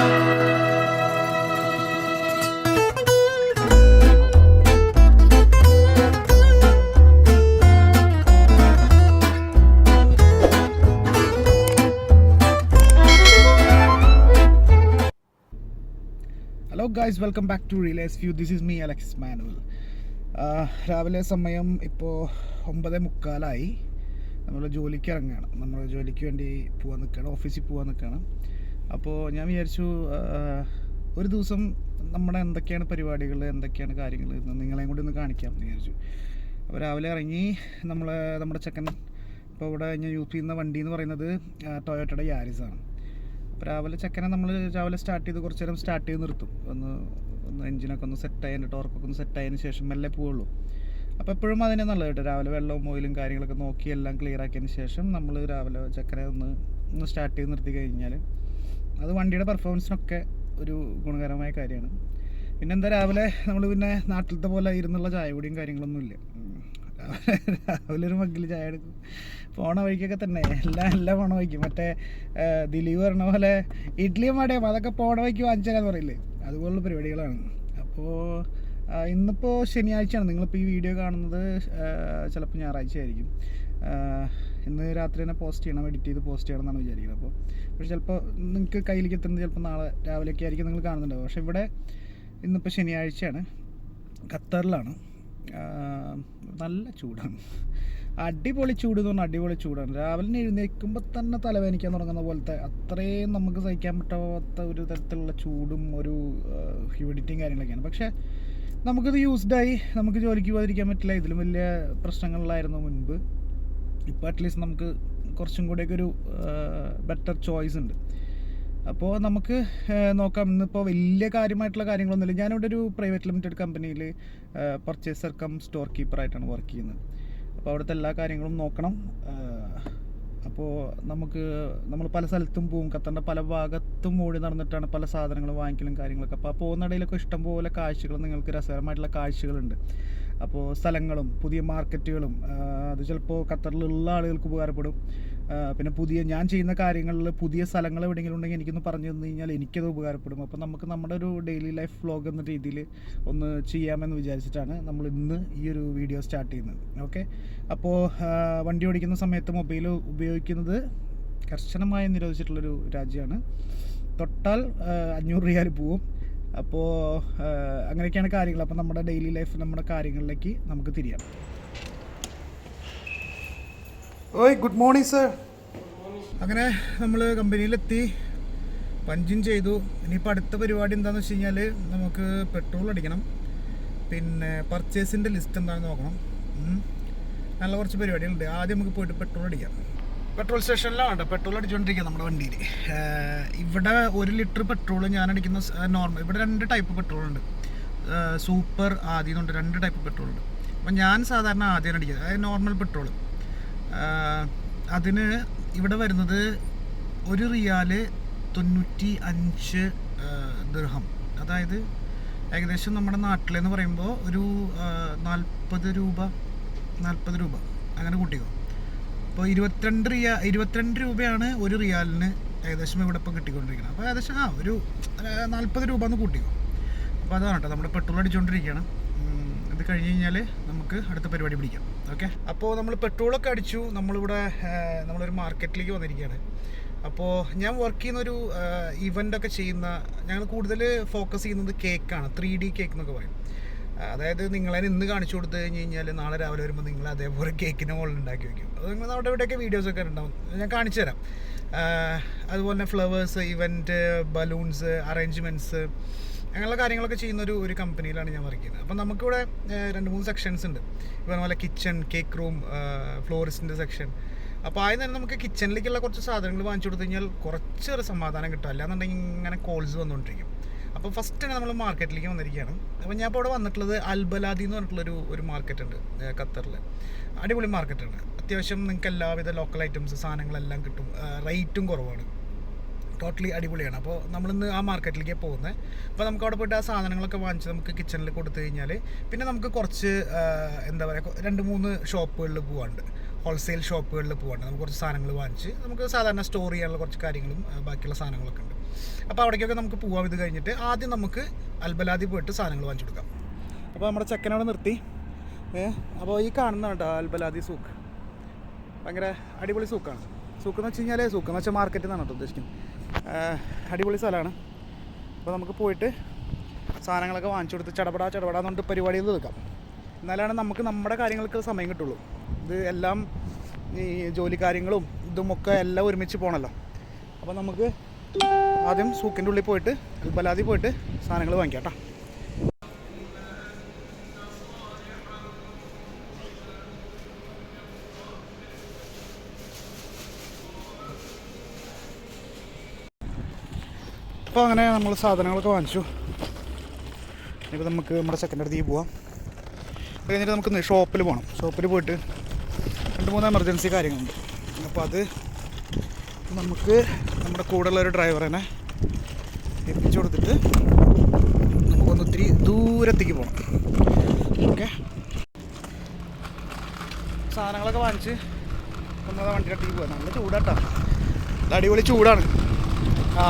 Hello guys welcome back to realise view this is me Alex Manuel രാവിലെ സമയം ഇപ്പോൾ ഒമ്പത് മുക്കാലായി. നമ്മൾ ജോലിക്ക് ഇറങ്ങുകയാണ്. നമ്മൾ ജോലിക്ക് വേണ്ടി പോകാൻ നിൽക്കുകയാണ് ഓഫീസിൽ പോകാൻ നിൽക്കുകയാണ്. അപ്പോൾ ഞാൻ വിചാരിച്ചു ഒരു ദിവസം നമ്മുടെ എന്തൊക്കെയാണ് പരിപാടികൾ എന്തൊക്കെയാണ് കാര്യങ്ങൾ എന്ന് നിങ്ങളെയും കൂടി ഒന്ന് കാണിക്കാം എന്ന് വിചാരിച്ചു. അപ്പോൾ രാവിലെ ഇറങ്ങി നമ്മൾ നമ്മുടെ ചെക്കൻ ഇപ്പോൾ ഇവിടെ ഞാൻ യൂസ് ചെയ്യുന്ന വണ്ടി എന്ന് പറയുന്നത് ടൊയോട്ടയുടെ യാരിസാണ് അപ്പോൾ രാവിലെ ചെക്കനെ നമ്മൾ രാവിലെ സ്റ്റാർട്ട് ചെയ്ത് കുറച്ച് നേരം സ്റ്റാർട്ട് ചെയ്ത് നിർത്തും. ഒന്ന് ഒന്ന് എഞ്ചിനൊക്കെ ഒന്ന് സെറ്റ് ആയതിന്റെ ടോർക്കൊക്കെ ഒന്ന് സെറ്റ് ആയതിന് ശേഷം മെല്ലെ പോവുള്ളൂ. അപ്പോൾ എപ്പോഴും അതിനെ നല്ലത് കേട്ടോ. രാവിലെ വെള്ളവും ഓയിലും കാര്യങ്ങളൊക്കെ നോക്കി എല്ലാം ക്ലിയർ ആക്കിയതിന് ശേഷം നമ്മൾ രാവിലെ ചെക്കനെ ഒന്ന് ഒന്ന് സ്റ്റാർട്ട് ചെയ്ത് നിർത്തി കഴിഞ്ഞാൽ അത് വണ്ടിയുടെ പെർഫോമൻസിനൊക്കെ ഒരു ഗുണകരമായ കാര്യമാണ്. പിന്നെ എന്താ രാവിലെ നമ്മൾ പിന്നെ നാട്ടിലത്തെ പോലെ ഇരുന്നുള്ള ചായ കുടിയും കാര്യങ്ങളൊന്നും ഇല്ല രാവിലെ ഒരു മഗ്ഗിൽ ചായ എടുക്കും. പോണ വഴിക്കൊക്കെ തന്നെ എല്ലാം എല്ലാം പോണ വഴിക്കും. മറ്റേ ദിലീപ് പറഞ്ഞ പോലെ ഇഡ്ഡലിയും വടയും അതൊക്കെ പോണ വഴിക്ക് വാങ്ങിച്ചാലെന്ന് പറയില്ലേ? അതുപോലുള്ള പരിപാടികളാണ്. അപ്പോൾ ഇന്നിപ്പോൾ ശനിയാഴ്ചയാണ്. നിങ്ങളിപ്പോൾ ഈ വീഡിയോ കാണുന്നത് ചിലപ്പോൾ ഞായറാഴ്ച ആയിരിക്കും ഇന്ന് രാത്രി തന്നെ പോസ്റ്റ് ചെയ്യണം എഡിറ്റ് ചെയ്ത് പോസ്റ്റ് ചെയ്യണം എന്നാണ് വിചാരിക്കുന്നത്. അപ്പോൾ പക്ഷേ ചിലപ്പോൾ നിങ്ങൾക്ക് കയ്യിലേക്ക് എത്തുന്നത് ചിലപ്പോൾ നാളെ രാവിലെയൊക്കെ ആയിരിക്കും നിങ്ങൾ കാണുന്നുണ്ടാവും പക്ഷേ ഇവിടെ ഇന്നിപ്പോൾ ശനിയാഴ്ചയാണ്. ഖത്തറിലാണ്. നല്ല ചൂടാണ്. അടിപൊളി ചൂട് എന്ന് പറഞ്ഞാൽ അടിപൊളി ചൂടാണ്. രാവിലെ എഴുന്നേൽക്കുമ്പോൾ തന്നെ തലവേനിക്കാൻ തുടങ്ങുന്ന പോലത്തെ അത്രയും നമുക്ക് സഹിക്കാൻ പറ്റാത്ത ഒരു തരത്തിലുള്ള ചൂടും ഒരു ഹ്യൂമിഡിറ്റിയും കാര്യങ്ങളൊക്കെയാണ്. പക്ഷേ നമുക്കിത് യൂസ്ഡായി നമുക്ക് ജോലിക്ക് പോകാതിരിക്കാൻ പറ്റില്ല. ഇതിലും വലിയ പ്രശ്നങ്ങളിലായിരുന്നു മുൻപ്. ഇപ്പോൾ അറ്റ്ലീസ്റ്റ് നമുക്ക് കുറച്ചും കൂടെയൊക്കെ ഒരു ബെറ്റർ ചോയ്സ് ഉണ്ട്. അപ്പോൾ നമുക്ക് നോക്കാം. ഇന്നിപ്പോൾ വലിയ കാര്യമായിട്ടുള്ള കാര്യങ്ങളൊന്നുമില്ല. ഞാനിവിടെ ഒരു പ്രൈവറ്റ് ലിമിറ്റഡ് കമ്പനിയിൽ പർച്ചേസർ കം സ്റ്റോർ കീപ്പറായിട്ടാണ് വർക്ക് ചെയ്യുന്നത്. അപ്പോൾ അവിടുത്തെ എല്ലാ കാര്യങ്ങളും നോക്കണം. അപ്പോൾ നമുക്ക് നമ്മൾ പല സ്ഥലത്തും പോകും ഖത്തറിന്റെ പല ഭാഗത്തും ഓടി നടന്നിട്ടാണ് പല സാധനങ്ങൾ വാങ്ങിക്കലും കാര്യങ്ങളൊക്കെ. അപ്പോൾ ആ പോകുന്നിടയിലൊക്കെ ഇഷ്ടംപോലെ കാഴ്ചകൾ നിങ്ങൾക്ക് രസകരമായിട്ടുള്ള കാഴ്ചകളുണ്ട്. അപ്പോൾ സ്ഥലങ്ങളും പുതിയ മാർക്കറ്റുകളും അത് ചിലപ്പോൾ ഖത്തറിലുള്ള ആളുകൾക്ക് ഉപകാരപ്പെടും. പിന്നെ പുതിയ ഞാൻ ചെയ്യുന്ന കാര്യങ്ങളിൽ പുതിയ സ്ഥലങ്ങൾ എവിടെയെങ്കിലും ഉണ്ടെങ്കിൽ എനിക്കൊന്ന് പറഞ്ഞു തന്നു കഴിഞ്ഞാൽ എനിക്കത് ഉപകാരപ്പെടും. അപ്പോൾ നമുക്ക് നമ്മുടെ ഒരു ഡെയിലി ലൈഫ് വ്ലോഗ് എന്ന രീതിയിൽ ഒന്ന് ചെയ്യാമെന്ന് വിചാരിച്ചിട്ടാണ് നമ്മൾ ഇന്ന് ഈ ഒരു വീഡിയോ സ്റ്റാർട്ട് ചെയ്യുന്നത്. ഓക്കെ അപ്പോൾ വണ്ടി ഓടിക്കുന്ന സമയത്ത് മൊബൈൽ ഉപയോഗിക്കുന്നത് കർശനമായി നിരോധിച്ചിട്ടുള്ളൊരു രാജ്യമാണ്. തൊട്ടാൽ അഞ്ഞൂറ് റിയാൽ പോവും. അപ്പോൾ അങ്ങനെയൊക്കെയാണ് കാര്യങ്ങൾ. അപ്പോൾ നമ്മുടെ ഡെയിലി ലൈഫ് നമ്മുടെ കാര്യങ്ങളിലേക്ക് നമുക്ക് തിരിയാം. ഓയ് ഗുഡ് മോർണിംഗ് സർ അങ്ങനെ നമ്മൾ കമ്പനിയിലെത്തി. പഞ്ചിങ് ചെയ്തു. ഇനിയിപ്പോൾ അടുത്ത പരിപാടി എന്താണെന്ന് വെച്ച് കഴിഞ്ഞാൽ നമുക്ക് പെട്രോൾ അടിക്കണം. പിന്നെ പർച്ചേസിന്റെ ലിസ്റ്റ് എന്താണെന്ന് നോക്കണം. നല്ല കുറച്ച് പരിപാടികളുണ്ട്. ആദ്യം നമുക്ക് പോയിട്ട് പെട്രോൾ അടിക്കാം. പെട്രോൾ സ്റ്റേഷനിലാണ് കേട്ടോ പെട്രോൾ അടിച്ചുകൊണ്ടിരിക്കുക നമ്മുടെ വണ്ടിയിൽ ഇവിടെ ഒരു ലിറ്റർ പെട്രോൾ ഞാൻ അടിക്കുന്ന നോർമൽ ഇവിടെ രണ്ട് ടൈപ്പ് പെട്രോൾ ഉണ്ട് സൂപ്പർ ആദ്യം എന്നുണ്ട് രണ്ട് ടൈപ്പ് പെട്രോൾ ഉണ്ട് അപ്പം ഞാൻ സാധാരണ ആദ്യം അടിക്കുന്നത്. അതായത് നോർമൽ പെട്രോൾ. അതിന് ഇവിടെ വരുന്നത് ഒരു റിയാൽ തൊണ്ണൂറ്റി അഞ്ച് ദൃഹം അതായത് ഏകദേശം നമ്മുടെ നാട്ടിലെന്ന് പറയുമ്പോൾ ഒരു നാൽപ്പത് രൂപ നാൽപ്പത് രൂപ അങ്ങനെ കൂട്ടിക്കോ. അപ്പോൾ ഇരുപത്തിരണ്ട് റിയ ഇരുപത്തിരണ്ട് രൂപയാണ് ഒരു റിയാലിന് ഏകദേശം ഇവിടെ ഇപ്പോൾ കിട്ടിക്കൊണ്ടിരിക്കുന്നത്. അപ്പോൾ ഏകദേശം ആ ഒരു നാൽപ്പത് രൂപ എന്ന് കൂട്ടിക്കോ അപ്പോൾ അതാണ് കേട്ടോ നമ്മുടെ പെട്രോൾ അടിച്ചുകൊണ്ടിരിക്കുകയാണ് ഇത് കഴിഞ്ഞ് കഴിഞ്ഞാൽ നമുക്ക് അടുത്ത പരിപാടി പിടിക്കാം. ഓക്കെ? അപ്പോൾ നമ്മൾ പെട്രോളൊക്കെ അടിച്ചു. നമ്മളിവിടെ നമ്മളൊരു മാർക്കറ്റിലേക്ക് വന്നിരിക്കുകയാണ് അപ്പോൾ ഞാൻ വർക്ക് ചെയ്യുന്ന ഒരു ഇവന്റ് ഒക്കെ ചെയ്യുന്ന ഞങ്ങൾ കൂടുതൽ ഫോക്കസ് ചെയ്യുന്നത് കേക്കാണ് ത്രീ ഡി കേക്ക് എന്നൊക്കെ പറയും. അതായത് നിങ്ങളെ ഇന്ന് കാണിച്ചു കൊടുത്തു കഴിഞ്ഞ് കഴിഞ്ഞാൽ നാളെ രാവിലെ വരുമ്പോൾ നിങ്ങൾ അതേപോലെ കേക്കിന്റെ മുകളിൽ ഉണ്ടാക്കി വെക്കും. അത് നിങ്ങൾ അവിടെ ഇവിടെയൊക്കെ വീഡിയോസൊക്കെ ഉണ്ടാവും. ഞാൻ കാണിച്ചു തരാം. അതുപോലെ തന്നെ ഫ്ലവേഴ്സ് ഇവന്റ് ബലൂൺസ് അറേഞ്ച്മെന്റ്സ് അങ്ങനെയുള്ള കാര്യങ്ങളൊക്കെ ചെയ്യുന്ന ഒരു ഒരു കമ്പനിയിലാണ് ഞാൻ വർക്ക് ചെയ്യുന്നത്. അപ്പം നമുക്കിവിടെ രണ്ട് മൂന്ന് സെക്ഷൻസ് ഉണ്ട്. ഇപ്പം പോലെ കിച്ചൺ കേക്ക് റൂം ഫ്ലോറിസ്റ്റിന്റെ സെക്ഷൻ അപ്പോൾ ആദ്യം തന്നെ നമുക്ക് കിച്ചണിലേക്കുള്ള കുറച്ച് സാധനങ്ങൾ വാങ്ങിച്ചു കൊടുത്തു കഴിഞ്ഞാൽ കുറച്ചൊരു സമാധാനം കിട്ടും. അല്ലാന്നുണ്ടെങ്കിൽ ഇങ്ങനെ കോൾസ് വന്നുകൊണ്ടിരിക്കും അപ്പോൾ ഫസ്റ്റ് തന്നെ നമ്മൾ മാർക്കറ്റിലേക്ക് വന്നിരിക്കുകയാണ്. അപ്പോൾ ഞാൻ ഇപ്പോൾ അവിടെ വന്നിട്ടുള്ളത് അൽബലാദി എന്ന് പറഞ്ഞിട്ടുള്ളൊരു ഒരു മാർക്കറ്റ് ഉണ്ട് ഖത്തറിൽ അടിപൊളി മാർക്കറ്റാണ് അത്യാവശ്യം നിങ്ങൾക്ക് എല്ലാവിധ ലോക്കൽ ഐറ്റംസ് സാധനങ്ങളെല്ലാം കിട്ടും. റേറ്റും കുറവാണ്. ടോട്ടലി അടിപൊളിയാണ്. അപ്പോൾ നമ്മളിന്ന് ആ മാർക്കറ്റിലേക്ക് പോകുന്നത് അപ്പോൾ നമുക്ക് അവിടെ പോയിട്ട് ആ സാധനങ്ങളൊക്കെ വാങ്ങിച്ച് നമുക്ക് കിച്ചണിൽ കൊടുത്തു കഴിഞ്ഞാൽ പിന്നെ നമുക്ക് കുറച്ച് എന്താ പറയുക രണ്ട് മൂന്ന് ഷോപ്പുകളിൽ പോകാണ്ട് ഹോൾസെയിൽ ഷോപ്പുകളിൽ പോകാണ്ട് നമുക്ക് കുറച്ച് സാധനങ്ങൾ വാങ്ങിച്ച് നമുക്ക് സാധാരണ സ്റ്റോർ ചെയ്യാനുള്ള കുറച്ച് കാര്യങ്ങളും ബാക്കിയുള്ള സാധനങ്ങളൊക്കെ ഉണ്ട്. അപ്പോൾ അവിടേക്കൊക്കെ നമുക്ക് പോവാം. ഇത് കഴിഞ്ഞിട്ട് ആദ്യം നമുക്ക് അൽബലാദി പോയിട്ട് സാധനങ്ങൾ വാങ്ങിച്ചു കൊടുക്കാം അപ്പോൾ നമ്മുടെ ചെക്കനവിടെ നിർത്തി. അപ്പോൾ ഈ കാണുന്ന കേട്ടോ അൽബലാദി സൂക്ക്? ഭയങ്കര അടിപൊളി സൂക്കാണ്. സൂക്ക് എന്ന് വെച്ച് കഴിഞ്ഞാൽ സൂക്ക്. എന്ന് വെച്ചാൽ മാർക്കറ്റ് എന്നാണ് കേട്ടോ ഉദ്ദേശിക്കുന്നത്. അടിപൊളി സ്ഥലമാണ്. അപ്പോൾ നമുക്ക് പോയിട്ട് സാധനങ്ങളൊക്കെ വാങ്ങിച്ചു കൊടുത്ത് ചടപടാ ചടപടാ എന്നുകൊണ്ട് പരിപാടിയിൽ തീർക്കാം എന്നാലാണ് നമുക്ക് നമ്മുടെ കാര്യങ്ങൾക്ക് സമയം കിട്ടുള്ളൂ. ഇത് എല്ലാം ഈ ജോലി കാര്യങ്ങളും ഇതുമൊക്കെ എല്ലാം ഒരുമിച്ച് പോകണമല്ലോ അപ്പോൾ നമുക്ക് ആദ്യം സൂക്കിന്റെ ഉള്ളിൽ പോയിട്ട് ബലാതി പോയിട്ട് സാധനങ്ങൾ വാങ്ങിക്കാം അപ്പോൾ അങ്ങനെ നമ്മൾ സാധനങ്ങളൊക്കെ വാങ്ങിച്ചു. ഇനിയിപ്പോൾ നമുക്ക് നമ്മുടെ സെക്കൻഡ് അടുത്തേക്ക് പോവാം. അത് കഴിഞ്ഞിട്ട് നമുക്ക് ഷോപ്പിൽ പോകണം ഷോപ്പിൽ പോയിട്ട് രണ്ട് മൂന്ന് എമർജൻസി കാര്യങ്ങളുണ്ട്. അപ്പോൾ അത് നമുക്ക് നമ്മുടെ കൂടെയുള്ള ഒരു ഡ്രൈവറിനെ എത്തിച്ചു കൊടുത്തിട്ട് നമുക്കൊന്ന് ഒത്തിരി ദൂരത്തേക്ക് പോകണം ഓക്കെ സാധനങ്ങളൊക്കെ വാങ്ങിച്ച് ഒന്നാമത് കട്ടിക്ക് പോകാം നല്ല ചൂടാട്ടോ. നല്ല അടിപൊളി ചൂടാണ്. ആ.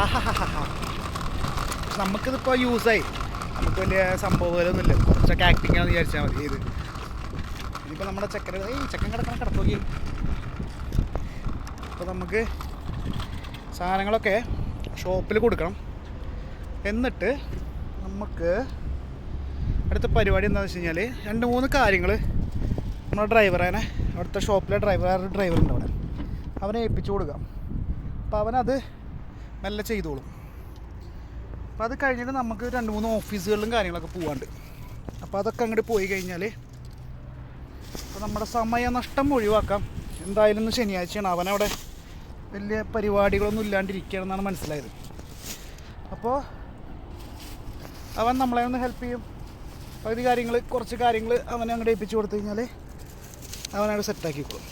ആഹാഹാ നമുക്കിതിപ്പോൾ യൂസായി നമുക്ക് വലിയ സംഭവങ്ങളൊന്നുമില്ല. കുറച്ചൊക്കെ ആക്ടിങ്ങാന്ന് വിചാരിച്ചാൽ മതി. ഇത് ഇനിയിപ്പോൾ നമ്മുടെ ചക്കര ഏയ് ചക്കൻ കിടക്കണം അപ്പോൾ നമുക്ക് സാധനങ്ങളൊക്കെ ഷോപ്പിൽ കൊടുക്കണം. എന്നിട്ട് നമുക്ക് അടുത്ത പരിപാടി എന്താണെന്ന് വെച്ച് കഴിഞ്ഞാൽ രണ്ട് മൂന്ന് കാര്യങ്ങൾ നമ്മുടെ ഡ്രൈവറേനെ അവിടുത്തെ ഷോപ്പിലെ ഡ്രൈവർ ഡ്രൈവറുണ്ട് അവിടെ. അവനെ ഏൽപ്പിച്ചു കൊടുക്കാം അപ്പോൾ അവനത് മെല്ലെ ചെയ്തോളും. അപ്പോൾ അത് കഴിഞ്ഞിട്ട് നമുക്ക് രണ്ട് മൂന്ന് ഓഫീസുകളിലും കാര്യങ്ങളൊക്കെ പോകാണ്ട് അപ്പോൾ അതൊക്കെ അങ്ങോട്ട് പോയി കഴിഞ്ഞാൽ അപ്പോൾ നമ്മുടെ സമയനഷ്ടം ഒഴിവാക്കാം. എന്തായാലും ഇന്ന് ശനിയാഴ്ചയാണ്. അവനവിടെ വലിയ പരിപാടികളൊന്നും ഇല്ലാണ്ടിരിക്കുകയാണെന്നാണ് മനസ്സിലായത്. അപ്പോൾ അവൻ നമ്മളെ ഒന്ന് ഹെൽപ്പ് ചെയ്യും. പകുതി കാര്യങ്ങൾ കുറച്ച് കാര്യങ്ങൾ അവനെ അങ്ങോട്ട് ഏൽപ്പിച്ച് കൊടുത്തു കഴിഞ്ഞാൽ അവനവിടെ സെറ്റാക്കിക്കോളും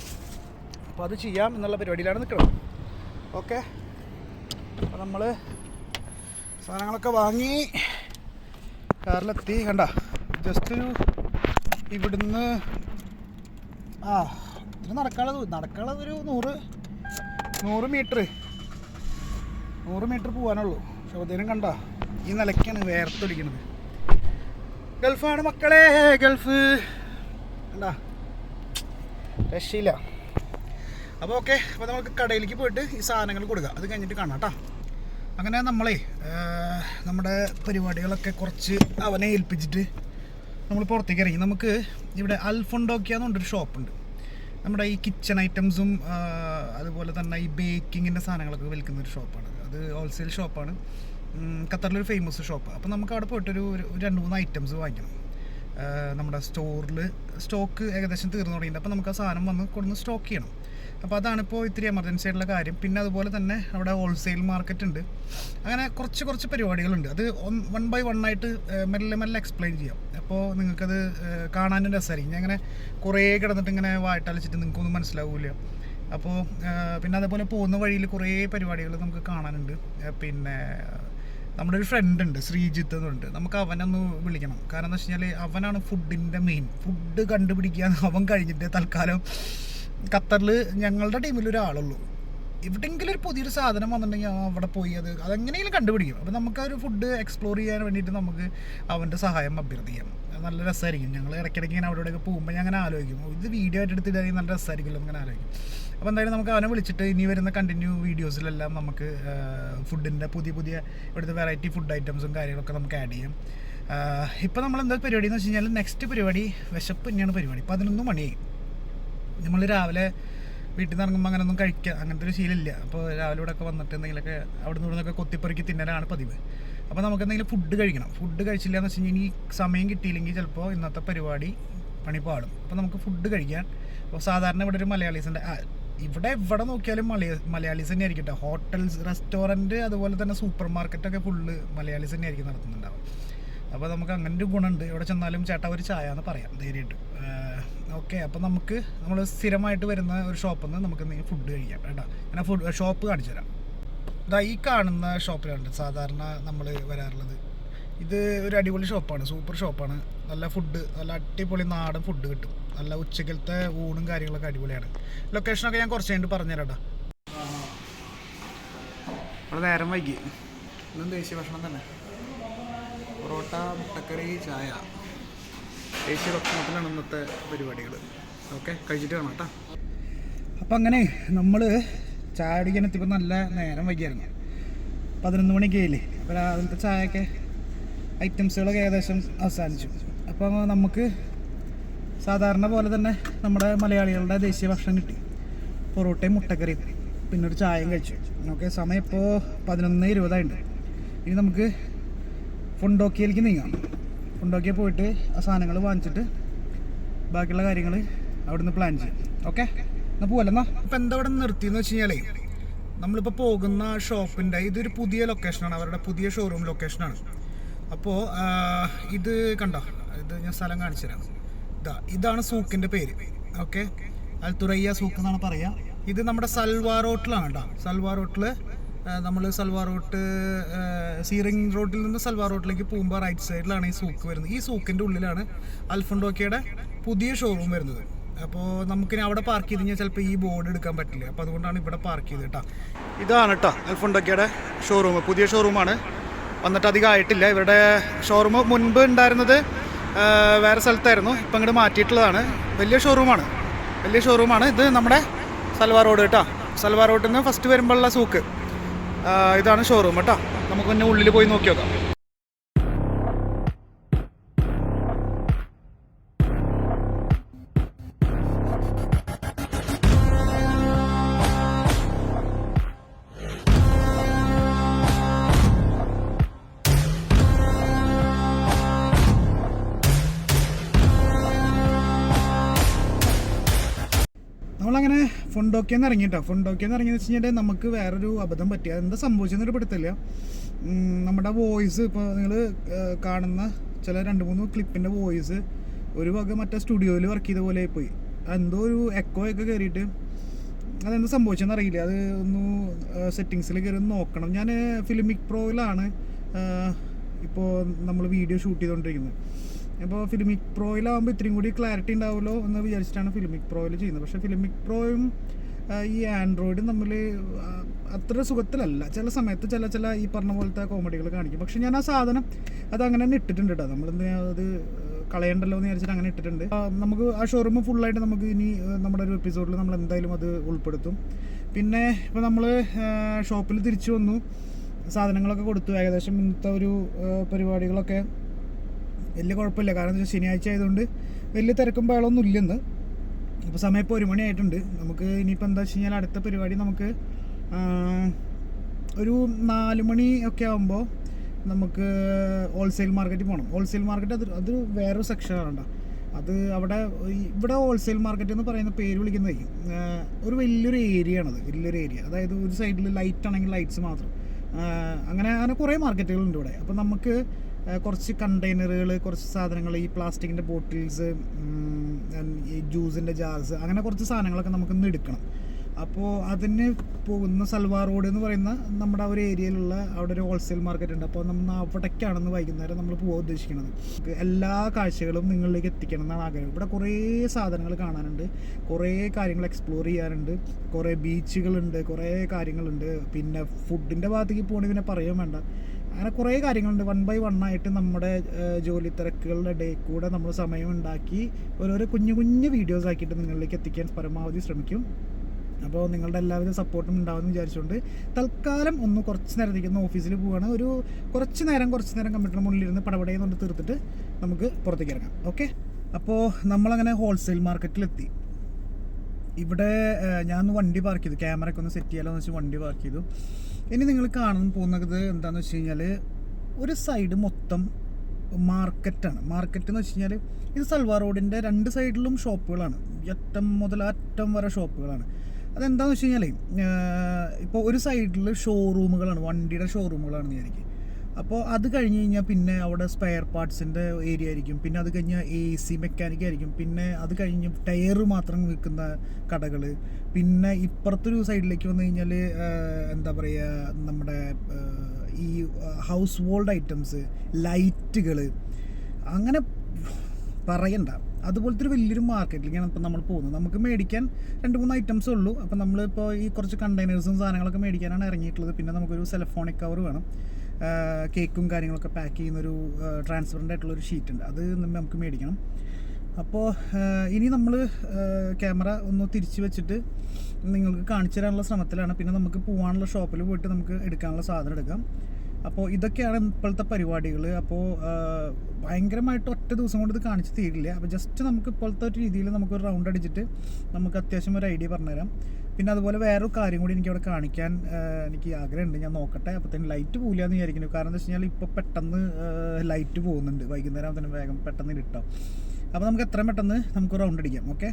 അപ്പോൾ അത് ചെയ്യാം എന്നുള്ള പരിപാടിയിലാണ് നിൽക്കുന്നത്. ഓക്കെ? അപ്പോൾ നമ്മൾ സാധനങ്ങളൊക്കെ വാങ്ങി കാറിലെത്തി. കണ്ട ജസ്റ്റ് ഒരു ഇവിടുന്ന് ആ ഇതിന് നടക്കാനുള്ളത് നടക്കാനുള്ളത് ഒരു നൂറ് നൂറ് മീറ്റർ. നൂറ് മീറ്റർ പോകാനുള്ളൂ അപ്പോഴത്തേനും കണ്ട. ഈ നിലയ്ക്കാണ് വേർത്തൊടിക്കുന്നത് ഗൾഫാണ് മക്കളെ ഗൾഫ്. കണ്ട? രക്ഷയില്ല. അപ്പോൾ ഓക്കെ അപ്പോൾ നമുക്ക് കടയിലേക്ക് പോയിട്ട് ഈ സാധനങ്ങൾ കൊടുക്കുക അത് കഴിഞ്ഞിട്ട് കാണാം കേട്ടോ അങ്ങനെ നമ്മളെ നമ്മുടെ പരിപാടികളൊക്കെ കുറച്ച് അവനെ ഏൽപ്പിച്ചിട്ട് നമ്മൾ പുറത്തേക്ക് ഇറങ്ങി. നമുക്ക് ഇവിടെ അൽഫോണ്ടോക്കിയ എന്ന് പറഞ്ഞൊരു ഷോപ്പുണ്ട് നമ്മുടെ ഈ കിച്ചൺ ഐറ്റംസും അതുപോലെ തന്നെ ഈ ബേക്കിങ്ങിന്റെ സാധനങ്ങളൊക്കെ വിൽക്കുന്ന ഒരു ഷോപ്പാണ് അത് ഹോൾസെയിൽ ഷോപ്പാണ് ഖത്തറിലൊരു ഫേമസ് ഷോപ്പ് അപ്പോൾ നമുക്ക് അവിടെ പോയിട്ടൊരു രണ്ട് മൂന്ന് ഐറ്റംസ് വാങ്ങിക്കണം. നമ്മുടെ സ്റ്റോറിൽ സ്റ്റോക്ക് ഏകദേശം തീർന്നു തുടങ്ങിയിട്ടുണ്ട്. അപ്പോൾ നമുക്ക് ആ സാധനം വന്ന് കൊടുന്ന് സ്റ്റോക്ക് ചെയ്യണം. അപ്പോൾ അതാണ് ഇപ്പോൾ ഇത്തിരി എമർജൻസി ആയിട്ടുള്ള കാര്യം. പിന്നെ അതുപോലെ തന്നെ അവിടെ ഹോൾസെയിൽ മാർക്കറ്റ് ഉണ്ട്. അങ്ങനെ കുറച്ച് കുറച്ച് പരിപാടികളുണ്ട്. അത് വൺ ബൈ വൺ ആയിട്ട് മെല്ലെ മെല്ലെ എക്സ്പ്ലെയിൻ ചെയ്യാം. അപ്പോൾ നിങ്ങൾക്കത് കാണാനും രസമായിരിക്കും. ഞാൻ അങ്ങനെ കുറേ കിടന്നിട്ട് ഇങ്ങനെ വായിട്ടലച്ചിട്ട് നിങ്ങൾക്കൊന്നും മനസ്സിലാവില്ല. അപ്പോൾ പിന്നെ അതേപോലെ പോകുന്ന വഴിയിൽ കുറേ പരിപാടികൾ നമുക്ക് കാണാനുണ്ട്. പിന്നെ നമ്മുടെ ഒരു ഫ്രണ്ട് ഉണ്ട് ശ്രീജിത്ത് എന്നുണ്ട് നമുക്ക് അവനൊന്ന് വിളിക്കണം. കാരണം എന്താ വെച്ച് കഴിഞ്ഞാൽ അവനാണ് ഫുഡിന്റെ മെയിൻ ഫുഡ് കണ്ടുപിടിക്കാൻ അവൻ കഴിഞ്ഞിട്ട് തൽക്കാലം ഖത്തറിൽ ഞങ്ങളുടെ ടീമിൽ ഒരാളുള്ളൂ. എവിടെയെങ്കിലും ഒരു പുതിയൊരു സാധനം വന്നിട്ടുണ്ടെങ്കിൽ അവിടെ പോയി അത് അതെങ്ങനെയെങ്കിലും കണ്ടുപിടിക്കും. അപ്പോൾ നമുക്ക് ഒരു ഫുഡ് എക്സ്പ്ലോർ ചെയ്യാൻ വേണ്ടിയിട്ട് നമുക്ക് അവന്റെ സഹായം അഭ്യർത്ഥിക്കാം. നല്ല രസമായിരിക്കും. ഞങ്ങൾ ഇടയ്ക്കിടയ്ക്ക് ഇങ്ങനെ അവിടെ ഇവിടെയൊക്കെ പോകുമ്പോൾ ഞാൻ അങ്ങനെ ആലോചിക്കും. ഇത് വീഡിയോ ആയിട്ട് എടുത്തിട്ടുണ്ടെങ്കിൽ നല്ല രസമായിരിക്കുമല്ലോ അങ്ങനെ ആലോചിക്കും. അപ്പോൾ എന്തായാലും നമുക്ക് അവനെ വിളിച്ചിട്ട് ഇനി വരുന്ന കണ്ടിന്യൂ വീഡിയോസിലെല്ലാം നമുക്ക് ഫുഡിന്റെ പുതിയ പുതിയ ഇവിടുത്തെ വെറൈറ്റി ഫുഡ് ഐറ്റംസും കാര്യങ്ങളൊക്കെ നമുക്ക് ആഡ് ചെയ്യാം. ഇപ്പോൾ നമ്മൾ എന്താ പരിപാടി എന്ന് വെച്ച് കഴിഞ്ഞാൽ നെക്സ്റ്റ് പരിപാടി വിശപ്പ് തന്നെയാണ് പരിപാടി. പതിനൊന്ന് മണിയായി. നമ്മൾ രാവിലെ വീട്ടിൽ നിന്ന് ഇറങ്ങുമ്പോൾ അങ്ങനെ ഒന്നും കഴിക്കുക അങ്ങനത്തെ ഒരു ശീലമില്ല അപ്പോൾ രാവിലെ ഇവിടെ ഒക്കെ വന്നിട്ട് എന്തെങ്കിലുമൊക്കെ അവിടെ നിന്ന് ഇവിടുന്നൊക്കെ കൊത്തിപ്പെറുക്കി തിന്നലാണ് പതിവ്. അപ്പോൾ നമുക്ക് എന്തെങ്കിലും ഫുഡ് കഴിക്കണം. ഫുഡ് കഴിച്ചില്ല എന്ന് വെച്ച് കഴിഞ്ഞാൽ സമയം കിട്ടിയില്ലെങ്കിൽ ചിലപ്പോൾ ഇന്നത്തെ പരിപാടി പണി പാടും. അപ്പോൾ നമുക്ക് ഫുഡ് കഴിക്കാൻ അപ്പോൾ സാധാരണ ഇവിടെ ഒരു മലയാളീസിന്റെ ഇവിടെ എവിടെ നോക്കിയാലും മലയ മലയാളീസ് തന്നെ ആയിരിക്കും കേട്ടോ ഹോട്ടൽസ് റെസ്റ്റോറന്റ് അതുപോലെ തന്നെ സൂപ്പർ മാർക്കറ്റൊക്കെ ഫുള്ള് മലയാളീസ് തന്നെ ആയിരിക്കും നടത്തുന്നുണ്ടാവും അപ്പോൾ നമുക്ക് അങ്ങനെ ഒരു ഗുണമുണ്ട്. എവിടെ ചെന്നാലും ചേട്ടാ ഒരു ചായ എന്ന് പറയാം ധൈര്യമായിട്ട്. ഓക്കെ അപ്പോൾ നമുക്ക് നമ്മൾ സ്ഥിരമായിട്ട് വരുന്ന ഒരു ഷോപ്പിൽ നിന്ന് നമുക്ക് എന്തെങ്കിലും ഫുഡ് കഴിക്കാം കേട്ടോ. ഞാൻ ഫുഡ് ഷോപ്പ് കാണിച്ചു തരാം. ഇതാ ഈ കാണുന്ന ഷോപ്പിലുണ്ട് സാധാരണ നമ്മൾ വരാറുള്ളത്. ഇത് ഒരു അടിപൊളി ഷോപ്പാണ് സൂപ്പർ ഷോപ്പാണ് നല്ല ഫുഡ് നല്ല അടിപൊളി നാടൻ ഫുഡ് കിട്ടും. നല്ല ഉച്ചക്കലത്തെ ഊണും കാര്യങ്ങളൊക്കെ അടിപൊളിയാണ്. ലൊക്കേഷനൊക്കെ ഞാൻ കുറച്ച് കഴിഞ്ഞിട്ട് പറഞ്ഞുതരാം കേട്ടോ. നേരം വൈകി. ഇന്നും ദേശീയ ഭക്ഷണം തന്നെ. പൊറോട്ട മുട്ടക്കറി ചായ. ദേശീയ ഭക്ഷണത്തിലാണ് ഇന്നത്തെ പരിപാടികൾ. ഓക്കെ കഴിച്ചിട്ട് കാണാം കേട്ടോ. അപ്പം അങ്ങനെ നമ്മൾ ചായ അടിക്കാൻ എത്തിയപ്പോൾ നല്ല നേരം വൈകിയായിരുന്നു. പതിനൊന്ന് മണിക്ക് ആയില്ലേ? അപ്പോൾ രാവിലത്തെ ചായയൊക്കെ ഐറ്റംസുകളൊക്കെ ഏകദേശം അവസാനിച്ചു. അപ്പോൾ നമുക്ക് സാധാരണ പോലെ തന്നെ നമ്മുടെ മലയാളികളുടെ ദേശീയ ഭക്ഷണം കിട്ടി. പൊറോട്ടയും മുട്ടക്കറിയും. പിന്നെ ഒരു ചായയും കഴിച്ചു. ഓക്കെ സമയം ഇപ്പോൾ പതിനൊന്ന് ഇരുപതായിട്ടുണ്ട്. ഇനി നമുക്ക് ഫുണ്ടോക്കിയിലേക്ക് നീങ്ങാം. ഫുണ്ടോക്കിയ പോയിട്ട് ആ സാധനങ്ങൾ വാങ്ങിച്ചിട്ട് ബാക്കിയുള്ള കാര്യങ്ങൾ അവിടുന്ന് പ്ലാൻ ചെയ്യും. ഓക്കെ എന്നാൽ പോവല്ലെന്നാ ഇപ്പം എന്താ അവിടെ നിർത്തിയെന്ന് വെച്ച് കഴിഞ്ഞാലേ നമ്മളിപ്പോൾ പോകുന്ന ഷോപ്പിന്റെ ഇതൊരു പുതിയ ലൊക്കേഷനാണ് അവരുടെ പുതിയ ഷോറൂം ലൊക്കേഷനാണ് അപ്പോൾ ഇത് കണ്ടോ? ഇത് ഞാൻ സ്ഥലം കാണിച്ചു ഇതാ ഇതാണ് സൂക്കിന്റെ പേര്. ഓക്കെ അൽത്തുറയ്യ സൂക്ക് എന്നാണ് പറയുക ഇത് നമ്മുടെ സൽവാർ റോട്ടിലാണ് കേട്ടോ. സൽവാർ റോട്ടിൽ നമ്മൾ സൽവാർ റോട്ട് സീറിംഗ് റോഡിൽ നിന്ന് സൽവാർ റോട്ടിലേക്ക് പോകുമ്പോൾ റൈറ്റ് സൈഡിലാണ് ഈ സൂക്ക് വരുന്നത്. ഈ സൂക്കിന്റെ ഉള്ളിലാണ് അൽഫണ്ടോക്കയുടെ പുതിയ ഷോറൂം വരുന്നത്. അപ്പോൾ നമുക്കിനി അവിടെ പാർക്ക് ചെയ്ത് കഴിഞ്ഞാൽ ചിലപ്പോൾ ഈ ബോർഡ് എടുക്കാൻ പറ്റില്ല. അപ്പോൾ അതുകൊണ്ടാണ് ഇവിടെ പാർക്ക് ചെയ്ത് കേട്ടോ. ഇതാണ് കേട്ടോ അൽഫണ്ടോക്കയുടെ ഷോറൂം പുതിയ ഷോറൂമാണ് വന്നിട്ട് അധികം ആയിട്ടില്ല. ഇവരുടെ ഷോറൂം മുൻപ് ഉണ്ടായിരുന്നത് വേറെ സ്ഥലത്തായിരുന്നു. ഇപ്പം ഇങ്ങോട്ട് മാറ്റിയിട്ടുള്ളതാണ്. വലിയ ഷോറൂമാണ് വലിയ ഷോറൂമാണ് ഇത് നമ്മുടെ സൽവാർ റോഡ് കേട്ടോ. സൽവാർ റോഡിൽ നിന്ന് ഫസ്റ്റ് വരുമ്പോഴുള്ള സൂക്ക്. ഇതാണ് ഷോറൂം കേട്ടോ നമുക്ക് ഉള്ളിൽ പോയി നോക്കി നോക്കാം. ഫുണ്ടോക്കിയെന്ന് ഇറങ്ങി കേട്ടോ ഫുണ്ടോക്കിയെന്ന് ഇറങ്ങിയെന്ന് വെച്ച് കഴിഞ്ഞാൽ നമുക്ക് വേറൊരു അബദ്ധം പറ്റി. അതെന്താ സംഭവിച്ചെന്നൊരു പിടുത്തില്ല നമ്മുടെ വോയിസ് ഇപ്പോൾ നിങ്ങൾ കാണുന്ന ചില രണ്ട് മൂന്ന് ക്ലിപ്പിന്റെ വോയിസ് ഒരു വക മറ്റേ സ്റ്റുഡിയോയിൽ വർക്ക് ചെയ്ത പോലെ പോയി എന്തോ ഒരു എക്കോ ഒക്കെ കയറിയിട്ട് അതെന്താ സംഭവിച്ചെന്ന് അറിയില്ല. അത് ഒന്ന് സെറ്റിങ്സിൽ കയറി ഒന്ന് നോക്കണം. ഞാൻ ഫിലിമിക് പ്രോയിലാണ് ഇപ്പോൾ നമ്മൾ വീഡിയോ ഷൂട്ട് ചെയ്തുകൊണ്ടിരിക്കുന്നത് അപ്പോൾ ഫിലിമിക് പ്രോയിലാകുമ്പോൾ ഇത്രയും കൂടി ക്ലാരിറ്റി ഉണ്ടാവുമല്ലോ എന്ന് വിചാരിച്ചിട്ടാണ് ഫിലിമിക് പ്രോയിൽ ചെയ്യുന്നത്. പക്ഷേ ഫിലിമിക് പ്രോയും ഈ ആൻഡ്രോയിഡ് ആ, അത്ര സുഖത്തിലല്ല. ചില സമയത്ത് ചില ചില ഈ പറഞ്ഞ പോലത്തെ കോമഡികൾ കാണിക്കും. പക്ഷെ ഞാൻ ആ സാധനം അത് അങ്ങനെ തന്നെ ഇട്ടിട്ടുണ്ട് കേട്ടോ. നമ്മളെന്തിനാ അത് കളയണ്ടല്ലോ എന്ന് വിചാരിച്ചിട്ട് അങ്ങനെ ഇട്ടിട്ടുണ്ട്. നമുക്ക് ആ ഷോറൂം ഫുള്ളായിട്ട് നമുക്ക് ഇനി നമ്മുടെ ഒരു എപ്പിസോഡിൽ നമ്മൾ എന്തായാലും അത് ഉൾപ്പെടുത്തും. പിന്നെ ഇപ്പോൾ നമ്മൾ ഷോപ്പിൽ തിരിച്ചു വന്നു. സാധനങ്ങളൊക്കെ കൊടുത്തു. ഏകദേശം ഇന്നത്തെ ഒരു പരിപാടികളൊക്കെ വലിയ കുഴപ്പമില്ല. കാരണം ശനിയാഴ്ച ആയതുകൊണ്ട് വലിയ തിരക്കും ബഹളമൊന്നും ഇല്ലെന്ന്. അപ്പോൾ സമയം ഇപ്പോൾ ഒരു മണിയായിട്ടുണ്ട്. നമുക്ക് ഇനിയിപ്പോൾ എന്താ വെച്ച് കഴിഞ്ഞാൽ അടുത്ത പരിപാടി നമുക്ക് ഒരു നാല് മണി ഒക്കെ ആകുമ്പോൾ നമുക്ക് ഹോൾസെയിൽ മാർക്കറ്റിൽ പോകണം ഹോൾസെയിൽ മാർക്കറ്റ് അത് അത് വേറൊരു സെക്ഷനാണ് കേട്ടോ അത് അവിടെ ഇവിടെ ഹോൾസെയിൽ മാർക്കറ്റ് എന്ന് പറയുന്ന പേര് വിളിക്കുന്നത് ആ, ഒരു വലിയൊരു ഏരിയ ആണത്. വലിയൊരു ഏരിയ അതായത് ഒരു സൈഡിൽ ലൈറ്റ് ആണെങ്കിൽ ലൈറ്റ്സ് മാത്രം. അങ്ങനെ അങ്ങനെ കുറേ മാർക്കറ്റുകളുണ്ട് ഇവിടെ. അപ്പോൾ നമുക്ക് കുറച്ച് കണ്ടെയ്നറുകൾ കുറച്ച് സാധനങ്ങൾ ഈ പ്ലാസ്റ്റിക്കിന്റെ ബോട്ടിൽസ് ഈ ജ്യൂസിന്റെ ജാർസ് അങ്ങനെ കുറച്ച് സാധനങ്ങളൊക്കെ നമുക്ക് ഇന്ന് എടുക്കണം. അപ്പോൾ അതിന് പോകുന്ന സൽവാർ റോഡ് എന്ന് പറയുന്ന നമ്മുടെ ആ ഒരു ഏരിയയിലുള്ള അവിടെ ഒരു ഹോൾസെയിൽ മാർക്കറ്റ് ഉണ്ട്. അപ്പോൾ നമ്മൾ അവിടേക്കാണെന്ന് വൈകുന്നേരം നമ്മൾ പോകാൻ ഉദ്ദേശിക്കുന്നത്. എല്ലാ കാഴ്ചകളും നിങ്ങളിലേക്ക് എത്തിക്കണം എന്നാണ് ആഗ്രഹം. ഇവിടെ കുറേ സാധനങ്ങൾ കാണാനുണ്ട്. കുറേ കാര്യങ്ങൾ എക്സ്പ്ലോർ ചെയ്യാനുണ്ട്. കുറേ ബീച്ചുകളുണ്ട് കുറേ കാര്യങ്ങളുണ്ട്. പിന്നെ ഫുഡിന്റെ ഭാഗത്തേക്ക് പോകണമെങ്കിൽ പിന്നെ പറയാൻ വേണ്ട. അങ്ങനെ കുറേ കാര്യങ്ങളുണ്ട്. വൺ ബൈ വൺ ആയിട്ട് നമ്മുടെ ജോലി തിരക്കുകളുടെ ഇടയിൽ കൂടെ നമ്മൾ സമയം ഉണ്ടാക്കി ഓരോരോ കുഞ്ഞു കുഞ്ഞു വീഡിയോസ് ആക്കിയിട്ട് നിങ്ങളിലേക്ക് എത്തിക്കാൻ പരമാവധി ശ്രമിക്കും. അപ്പോൾ നിങ്ങളുടെ എല്ലാവിധ സപ്പോർട്ടും ഉണ്ടാവുമെന്ന് വിചാരിച്ചുകൊണ്ട് തൽക്കാലം ഒന്ന് കുറച്ച് നേരത്തേക്ക് ഒന്ന് ഓഫീസിൽ പോവുകയാണ് ഒരു കുറച്ച് നേരം കുറച്ച് നേരം കമ്പ്യൂട്ടറിന് മുന്നിലിരുന്ന് പടപടയിൽ കൊണ്ട് തീർത്തിട്ട് നമുക്ക് പുറത്തേക്ക് ഇറങ്ങാം. ഓക്കെ അപ്പോൾ നമ്മളങ്ങനെ ഹോൾസെയിൽ മാർക്കറ്റിലെത്തി ഇവിടെ ഞാൻ വണ്ടി പാർക്ക് ചെയ്തു. ക്യാമറയൊക്കെ ഒന്ന് സെറ്റ് ചെയ്യാലോ എന്ന് വെച്ച് വണ്ടി പാർക്ക് ചെയ്തു. ഇനി നിങ്ങൾ കാണാൻ പോകുന്നത് എന്താണെന്ന് വെച്ച് കഴിഞ്ഞാൽ ഒരു സൈഡ് മൊത്തം മാർക്കറ്റാണ് മാർക്കറ്റ് എന്ന് വെച്ച് കഴിഞ്ഞാൽ ഇത് സൽവാർ റോഡിന്റെ രണ്ട് സൈഡിലും ഷോപ്പുകളാണ്. അറ്റം മുതൽ അറ്റം വരെ ഷോപ്പുകളാണ്. അതെന്താണെന്ന് വെച്ച് കഴിഞ്ഞാൽ ഇപ്പോൾ ഒരു സൈഡിൽ ഷോറൂമുകളാണ് വണ്ടിയുടെ ഷോറൂമുകളാണെന്ന് വിചാരിക്കും. അപ്പോൾ അത് കഴിഞ്ഞ് കഴിഞ്ഞാൽ പിന്നെ അവിടെ സ്പെയർ പാർട്സിന്റെ ഏരിയ ആയിരിക്കും. പിന്നെ അത് കഴിഞ്ഞാൽ എ സി മെക്കാനിക് ആയിരിക്കും. പിന്നെ അത് കഴിഞ്ഞ് ടയർ മാത്രം വിൽക്കുന്ന കടകൾ. പിന്നെ ഇപ്പുറത്തൊരു സൈഡിലേക്ക് വന്നു കഴിഞ്ഞാൽ എന്താ പറയുക നമ്മുടെ ഈ ഹൗസ് ഹോൾഡ് ഐറ്റംസ് ലൈറ്റുകൾ അങ്ങനെ പറയണ്ട. അതുപോലത്തെ ഒരു വലിയൊരു മാർക്കറ്റിലേക്കാണ് ഇപ്പം നമ്മൾ പോകുന്നത്. നമുക്ക് മേടിക്കാൻ രണ്ട് മൂന്ന് ഐറ്റംസേ ഉള്ളൂ. അപ്പം നമ്മളിപ്പോൾ ഈ കുറച്ച് കണ്ടെയ്നേഴ്സും സാധനങ്ങളൊക്കെ മേടിക്കാനാണ് ഇറങ്ങിയിട്ടുള്ളത്. പിന്നെ നമുക്കൊരു സെലഫോണിക് കവർ വേണം. കേക്കും കാര്യങ്ങളൊക്കെ പാക്ക് ചെയ്യുന്നൊരു ട്രാൻസ്പെറന്റ് ആയിട്ടുള്ള ഒരു ഷീറ്റ് ഉണ്ട്. അത് നമുക്ക് മേടിക്കണം. അപ്പോൾ ഇനി നമ്മൾ ക്യാമറ ഒന്ന് തിരിച്ച് വെച്ചിട്ട് നിങ്ങൾക്ക് കാണിച്ചു തരാനുള്ള ശ്രമത്തിലാണ്. പിന്നെ നമുക്ക് പോകാനുള്ള ഷോപ്പിൽ പോയിട്ട് നമുക്ക് എടുക്കാനുള്ള സാധനം എടുക്കാം. അപ്പോൾ ഇതൊക്കെയാണ് ഇപ്പോഴത്തെ പരിപാടികൾ അപ്പോൾ ഭയങ്കരമായിട്ട് ഒറ്റ ദിവസം കൊണ്ട് ഇത് കാണിച്ച് തീരില്ല. അപ്പോൾ ജസ്റ്റ് നമുക്ക് ഇപ്പോഴത്തെ ഒരു രീതിയിൽ നമുക്കൊരു റൗണ്ട് അടിച്ചിട്ട് നമുക്ക് അത്യാവശ്യം ഒരു ഐഡിയ പറഞ്ഞുതരാം. പിന്നെ അതുപോലെ വേറൊരു കാര്യം കൂടി എനിക്ക് അവിടെ കാണിക്കാൻ എനിക്ക് ആഗ്രഹമുണ്ട്. ഞാൻ നോക്കട്ടെ. അപ്പോഴത്തേന് ലൈറ്റ് പോകില്ല എന്ന് വിചാരിക്കുന്നു. കാരണം എന്താ വെച്ച് കഴിഞ്ഞാൽ ഇപ്പോൾ പെട്ടെന്ന് ലൈറ്റ് പോകുന്നുണ്ട്. വൈകുന്നേരം തന്നെ വേഗം പെട്ടെന്ന് കിട്ടാം അപ്പോൾ നമുക്ക് എത്രയും പെട്ടെന്ന് നമുക്ക് റൗണ്ട് അടിക്കാം. ഓക്കെ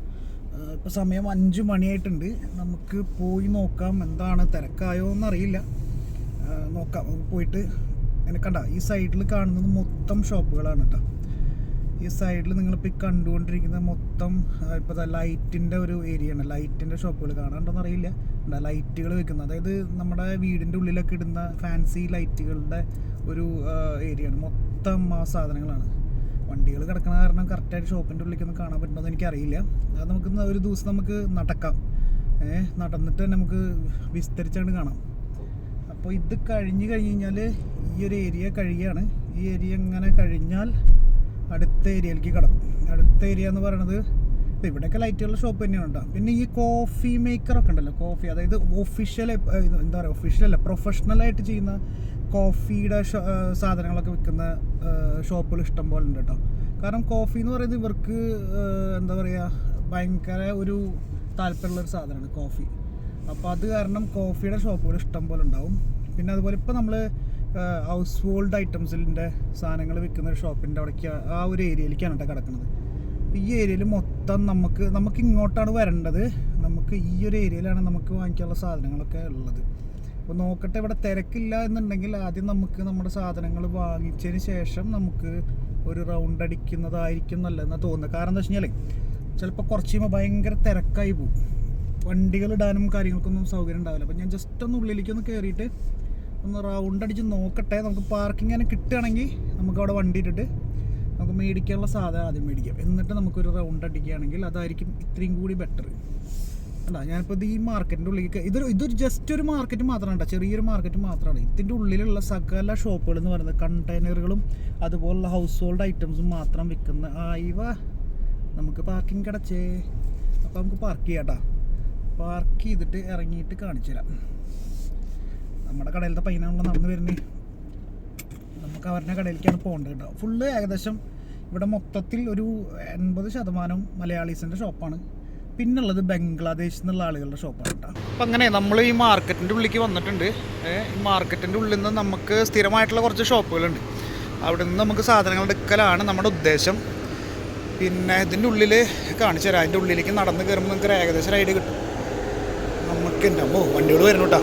ഇപ്പോൾ സമയം അഞ്ച് മണിയായിട്ടുണ്ട്. നമുക്ക് പോയി നോക്കാം എന്താണ് തിരക്കായോ എന്നറിയില്ല. നോക്കാം. പോയിട്ട് എന്നെ കണ്ട ഈ സൈഡിൽ കാണുന്നത് മൊത്തം ഷോപ്പുകളാണ് കേട്ടോ ഈ സൈഡിൽ നിങ്ങളിപ്പോൾ ഈ കണ്ടുകൊണ്ടിരിക്കുന്ന മൊത്തം ഇപ്പോൾ ലൈറ്റിന്റെ ഒരു ഏരിയ ആണ്. ലൈറ്റിന്റെ ഷോപ്പുകൾ എന്ന് അറിയില്ല. എന്താ ലൈറ്റുകൾ വെക്കുന്നത്. അതായത് നമ്മുടെ വീടിന്റെ ഉള്ളിലൊക്കെ ഇടുന്ന ഫാൻസി ലൈറ്റുകളുടെ ഒരു ഏരിയ ആണ്. മൊത്തം ആ സാധനങ്ങളാണ്. വണ്ടികൾ കിടക്കണ കാരണം കറക്റ്റായിട്ട് ഷോപ്പിന്റെ ഉള്ളിലേക്കൊന്നും കാണാൻ പറ്റുന്നതെന്ന് എനിക്കറിയില്ല. അത് നമുക്ക് ഒരു ദിവസം നമുക്ക് നടക്കാം. ഏഹ് നടന്നിട്ട് തന്നെ നമുക്ക് വിസ്തരിച്ചാണ്ട് കാണാം. അപ്പോൾ ഇത് കഴിഞ്ഞ് കഴിഞ്ഞ് കഴിഞ്ഞാൽ ഈ ഒരു ഏരിയ കഴിയാണ്. ഈ ഏരിയ ഇങ്ങനെ കഴിഞ്ഞാൽ അടുത്ത ഏരിയയിലേക്ക് കിടക്കും. അടുത്ത ഏരിയ എന്ന് ഇപ്പം ഇവിടെയൊക്കെ ലൈറ്റുകളുടെ ഷോപ്പ് തന്നെയാണ് ഉണ്ടാവും പിന്നെ ഈ കോഫി മേക്കറൊക്കെ ഉണ്ടല്ലോ കോഫി അതായത് ഒഫീഷ്യൽ എന്താ പറയുക ഒഫീഷ്യൽ അല്ല പ്രൊഫഷണലായിട്ട് ചെയ്യുന്ന കോഫിയുടെ സാധനങ്ങളൊക്കെ വിൽക്കുന്ന ഷോപ്പുകൾ ഇഷ്ടം പോലെ ഉണ്ട് കേട്ടോ കാരണം കോഫി എന്ന് പറയുന്നത് ഇവർക്ക് എന്താ പറയുക ഭയങ്കര ഒരു താല്പര്യമുള്ളൊരു സാധനമാണ് കോഫി അപ്പോൾ അത് കാരണം കോഫിയുടെ ഷോപ്പുകൾ ഇഷ്ടം പോലെ ഉണ്ടാവും. പിന്നെ അതുപോലെ ഇപ്പോൾ നമ്മൾ ഹൗസ് ഹോൾഡ് ഐറ്റംസിന്റെ സാധനങ്ങൾ വിൽക്കുന്ന ഒരു ഷോപ്പിന്റെ അവിടേക്ക് ആ ഒരു ഏരിയയിലേക്കാണ് കേട്ടോ കിടക്കുന്നത് ഈ ഏരിയയിൽ മൊത്തം നമുക്ക് നമുക്ക് ഇങ്ങോട്ടാണ് വരേണ്ടത്. നമുക്ക് ഈ ഒരു ഏരിയയിലാണ് നമുക്ക് വാങ്ങിക്കാനുള്ള സാധനങ്ങളൊക്കെ ഉള്ളത്. അപ്പോൾ നോക്കട്ടെ ഇവിടെ തിരക്കില്ല എന്നുണ്ടെങ്കിൽ ആദ്യം നമുക്ക് നമ്മുടെ സാധനങ്ങൾ വാങ്ങിച്ചതിന് ശേഷം നമുക്ക് ഒരു റൗണ്ട് അടിക്കുന്നതായിരിക്കും നല്ലതെന്ന് തോന്നുന്നത്. കാരണം എന്താ വെച്ച് കഴിഞ്ഞാൽ ചിലപ്പോൾ കുറച്ച് കഴിയുമ്പോൾ ഭയങ്കര തിരക്കായി പോകും വണ്ടികൾ ഇടാനും കാര്യങ്ങൾക്കൊന്നും സൗകര്യം ഉണ്ടാവില്ല. അപ്പോൾ ഞാൻ ജസ്റ്റ് ഒന്ന് ഉള്ളിലേക്കൊന്ന് കയറിയിട്ട് ഒന്ന് റൗണ്ട് അടിച്ച് നോക്കട്ടെ. നമുക്ക് പാർക്കിംഗ് അങ്ങനെ കിട്ടുകയാണെങ്കിൽ നമുക്ക് അവിടെ വണ്ടി ഇട്ടിട്ട് നമുക്ക് മേടിക്കാനുള്ള സാധനം ആദ്യം മേടിക്കാം. എന്നിട്ട് നമുക്കൊരു റൗണ്ട് അടിക്കുകയാണെങ്കിൽ അതായിരിക്കും ഇത്രയും കൂടി ബെറ്റർ അല്ല ഞാനിപ്പോൾ ഇത് ഈ മാർക്കറ്റിന്റെ ഉള്ളിലേക്ക് ഇതൊരു ഇതൊരു ജസ്റ്റ് ഒരു മാർക്കറ്റ് മാത്രമാണ് കേട്ടോ ചെറിയൊരു മാർക്കറ്റ് മാത്രമാണ്. ഇതിന്റെ ഉള്ളിലുള്ള സകല ഷോപ്പുകൾ എന്ന് പറയുന്നത് കണ്ടെയ്നറുകളും അതുപോലുള്ള ഹൗസ് ഹോൾഡ് ഐറ്റംസും മാത്രം വിൽക്കുന്ന ആയിവ നമുക്ക് പാർക്കിംഗ് കിടച്ചേ. അപ്പോൾ നമുക്ക് പാർക്ക് ചെയ്യാം കേട്ടോ പാർക്ക് ചെയ്തിട്ട് ഇറങ്ങിയിട്ട് കാണിച്ചു തരാം നമ്മുടെ കടയിലത്തെ പയ്യനാണല്ലോ നടന്നു വരുന്നത് നമുക്ക് അവരുടെ കടയിലേക്കാണ് പോകേണ്ടത് കേട്ടോ. ഫുള്ള് ഏകദേശം ഇവിടെ മൊത്തത്തിൽ ഒരു എൺപത് ശതമാനം മലയാളീസിന്റെ ഷോപ്പാണ്. പിന്നുള്ളത് ബംഗ്ലാദേശിൽ നിന്നുള്ള ആളുകളുടെ ഷോപ്പാണ് കേട്ടോ. അപ്പം അങ്ങനെ നമ്മൾ ഈ മാർക്കറ്റിന്റെ ഉള്ളിലേക്ക് വന്നിട്ടുണ്ട്. ഈ മാർക്കറ്റിന്റെ ഉള്ളിൽ നിന്ന് നമുക്ക് സ്ഥിരമായിട്ടുള്ള കുറച്ച് ഷോപ്പുകളുണ്ട്. അവിടെ നിന്ന് നമുക്ക് സാധനങ്ങൾ എടുക്കലാണ് നമ്മുടെ ഉദ്ദേശം. പിന്നെ ഇതിന്റെ ഉള്ളിൽ കാണിച്ചു തരാം. അതിന്റെ ഉള്ളിലേക്ക് നടന്ന് കയറുമ്പോൾ നിങ്ങൾക്ക് ഏകദേശം റൈഡ് കിട്ടും. നമുക്ക് ഉണ്ടാകുമ്പോൾ വണ്ടികൾ വരുന്നു കേട്ടോ.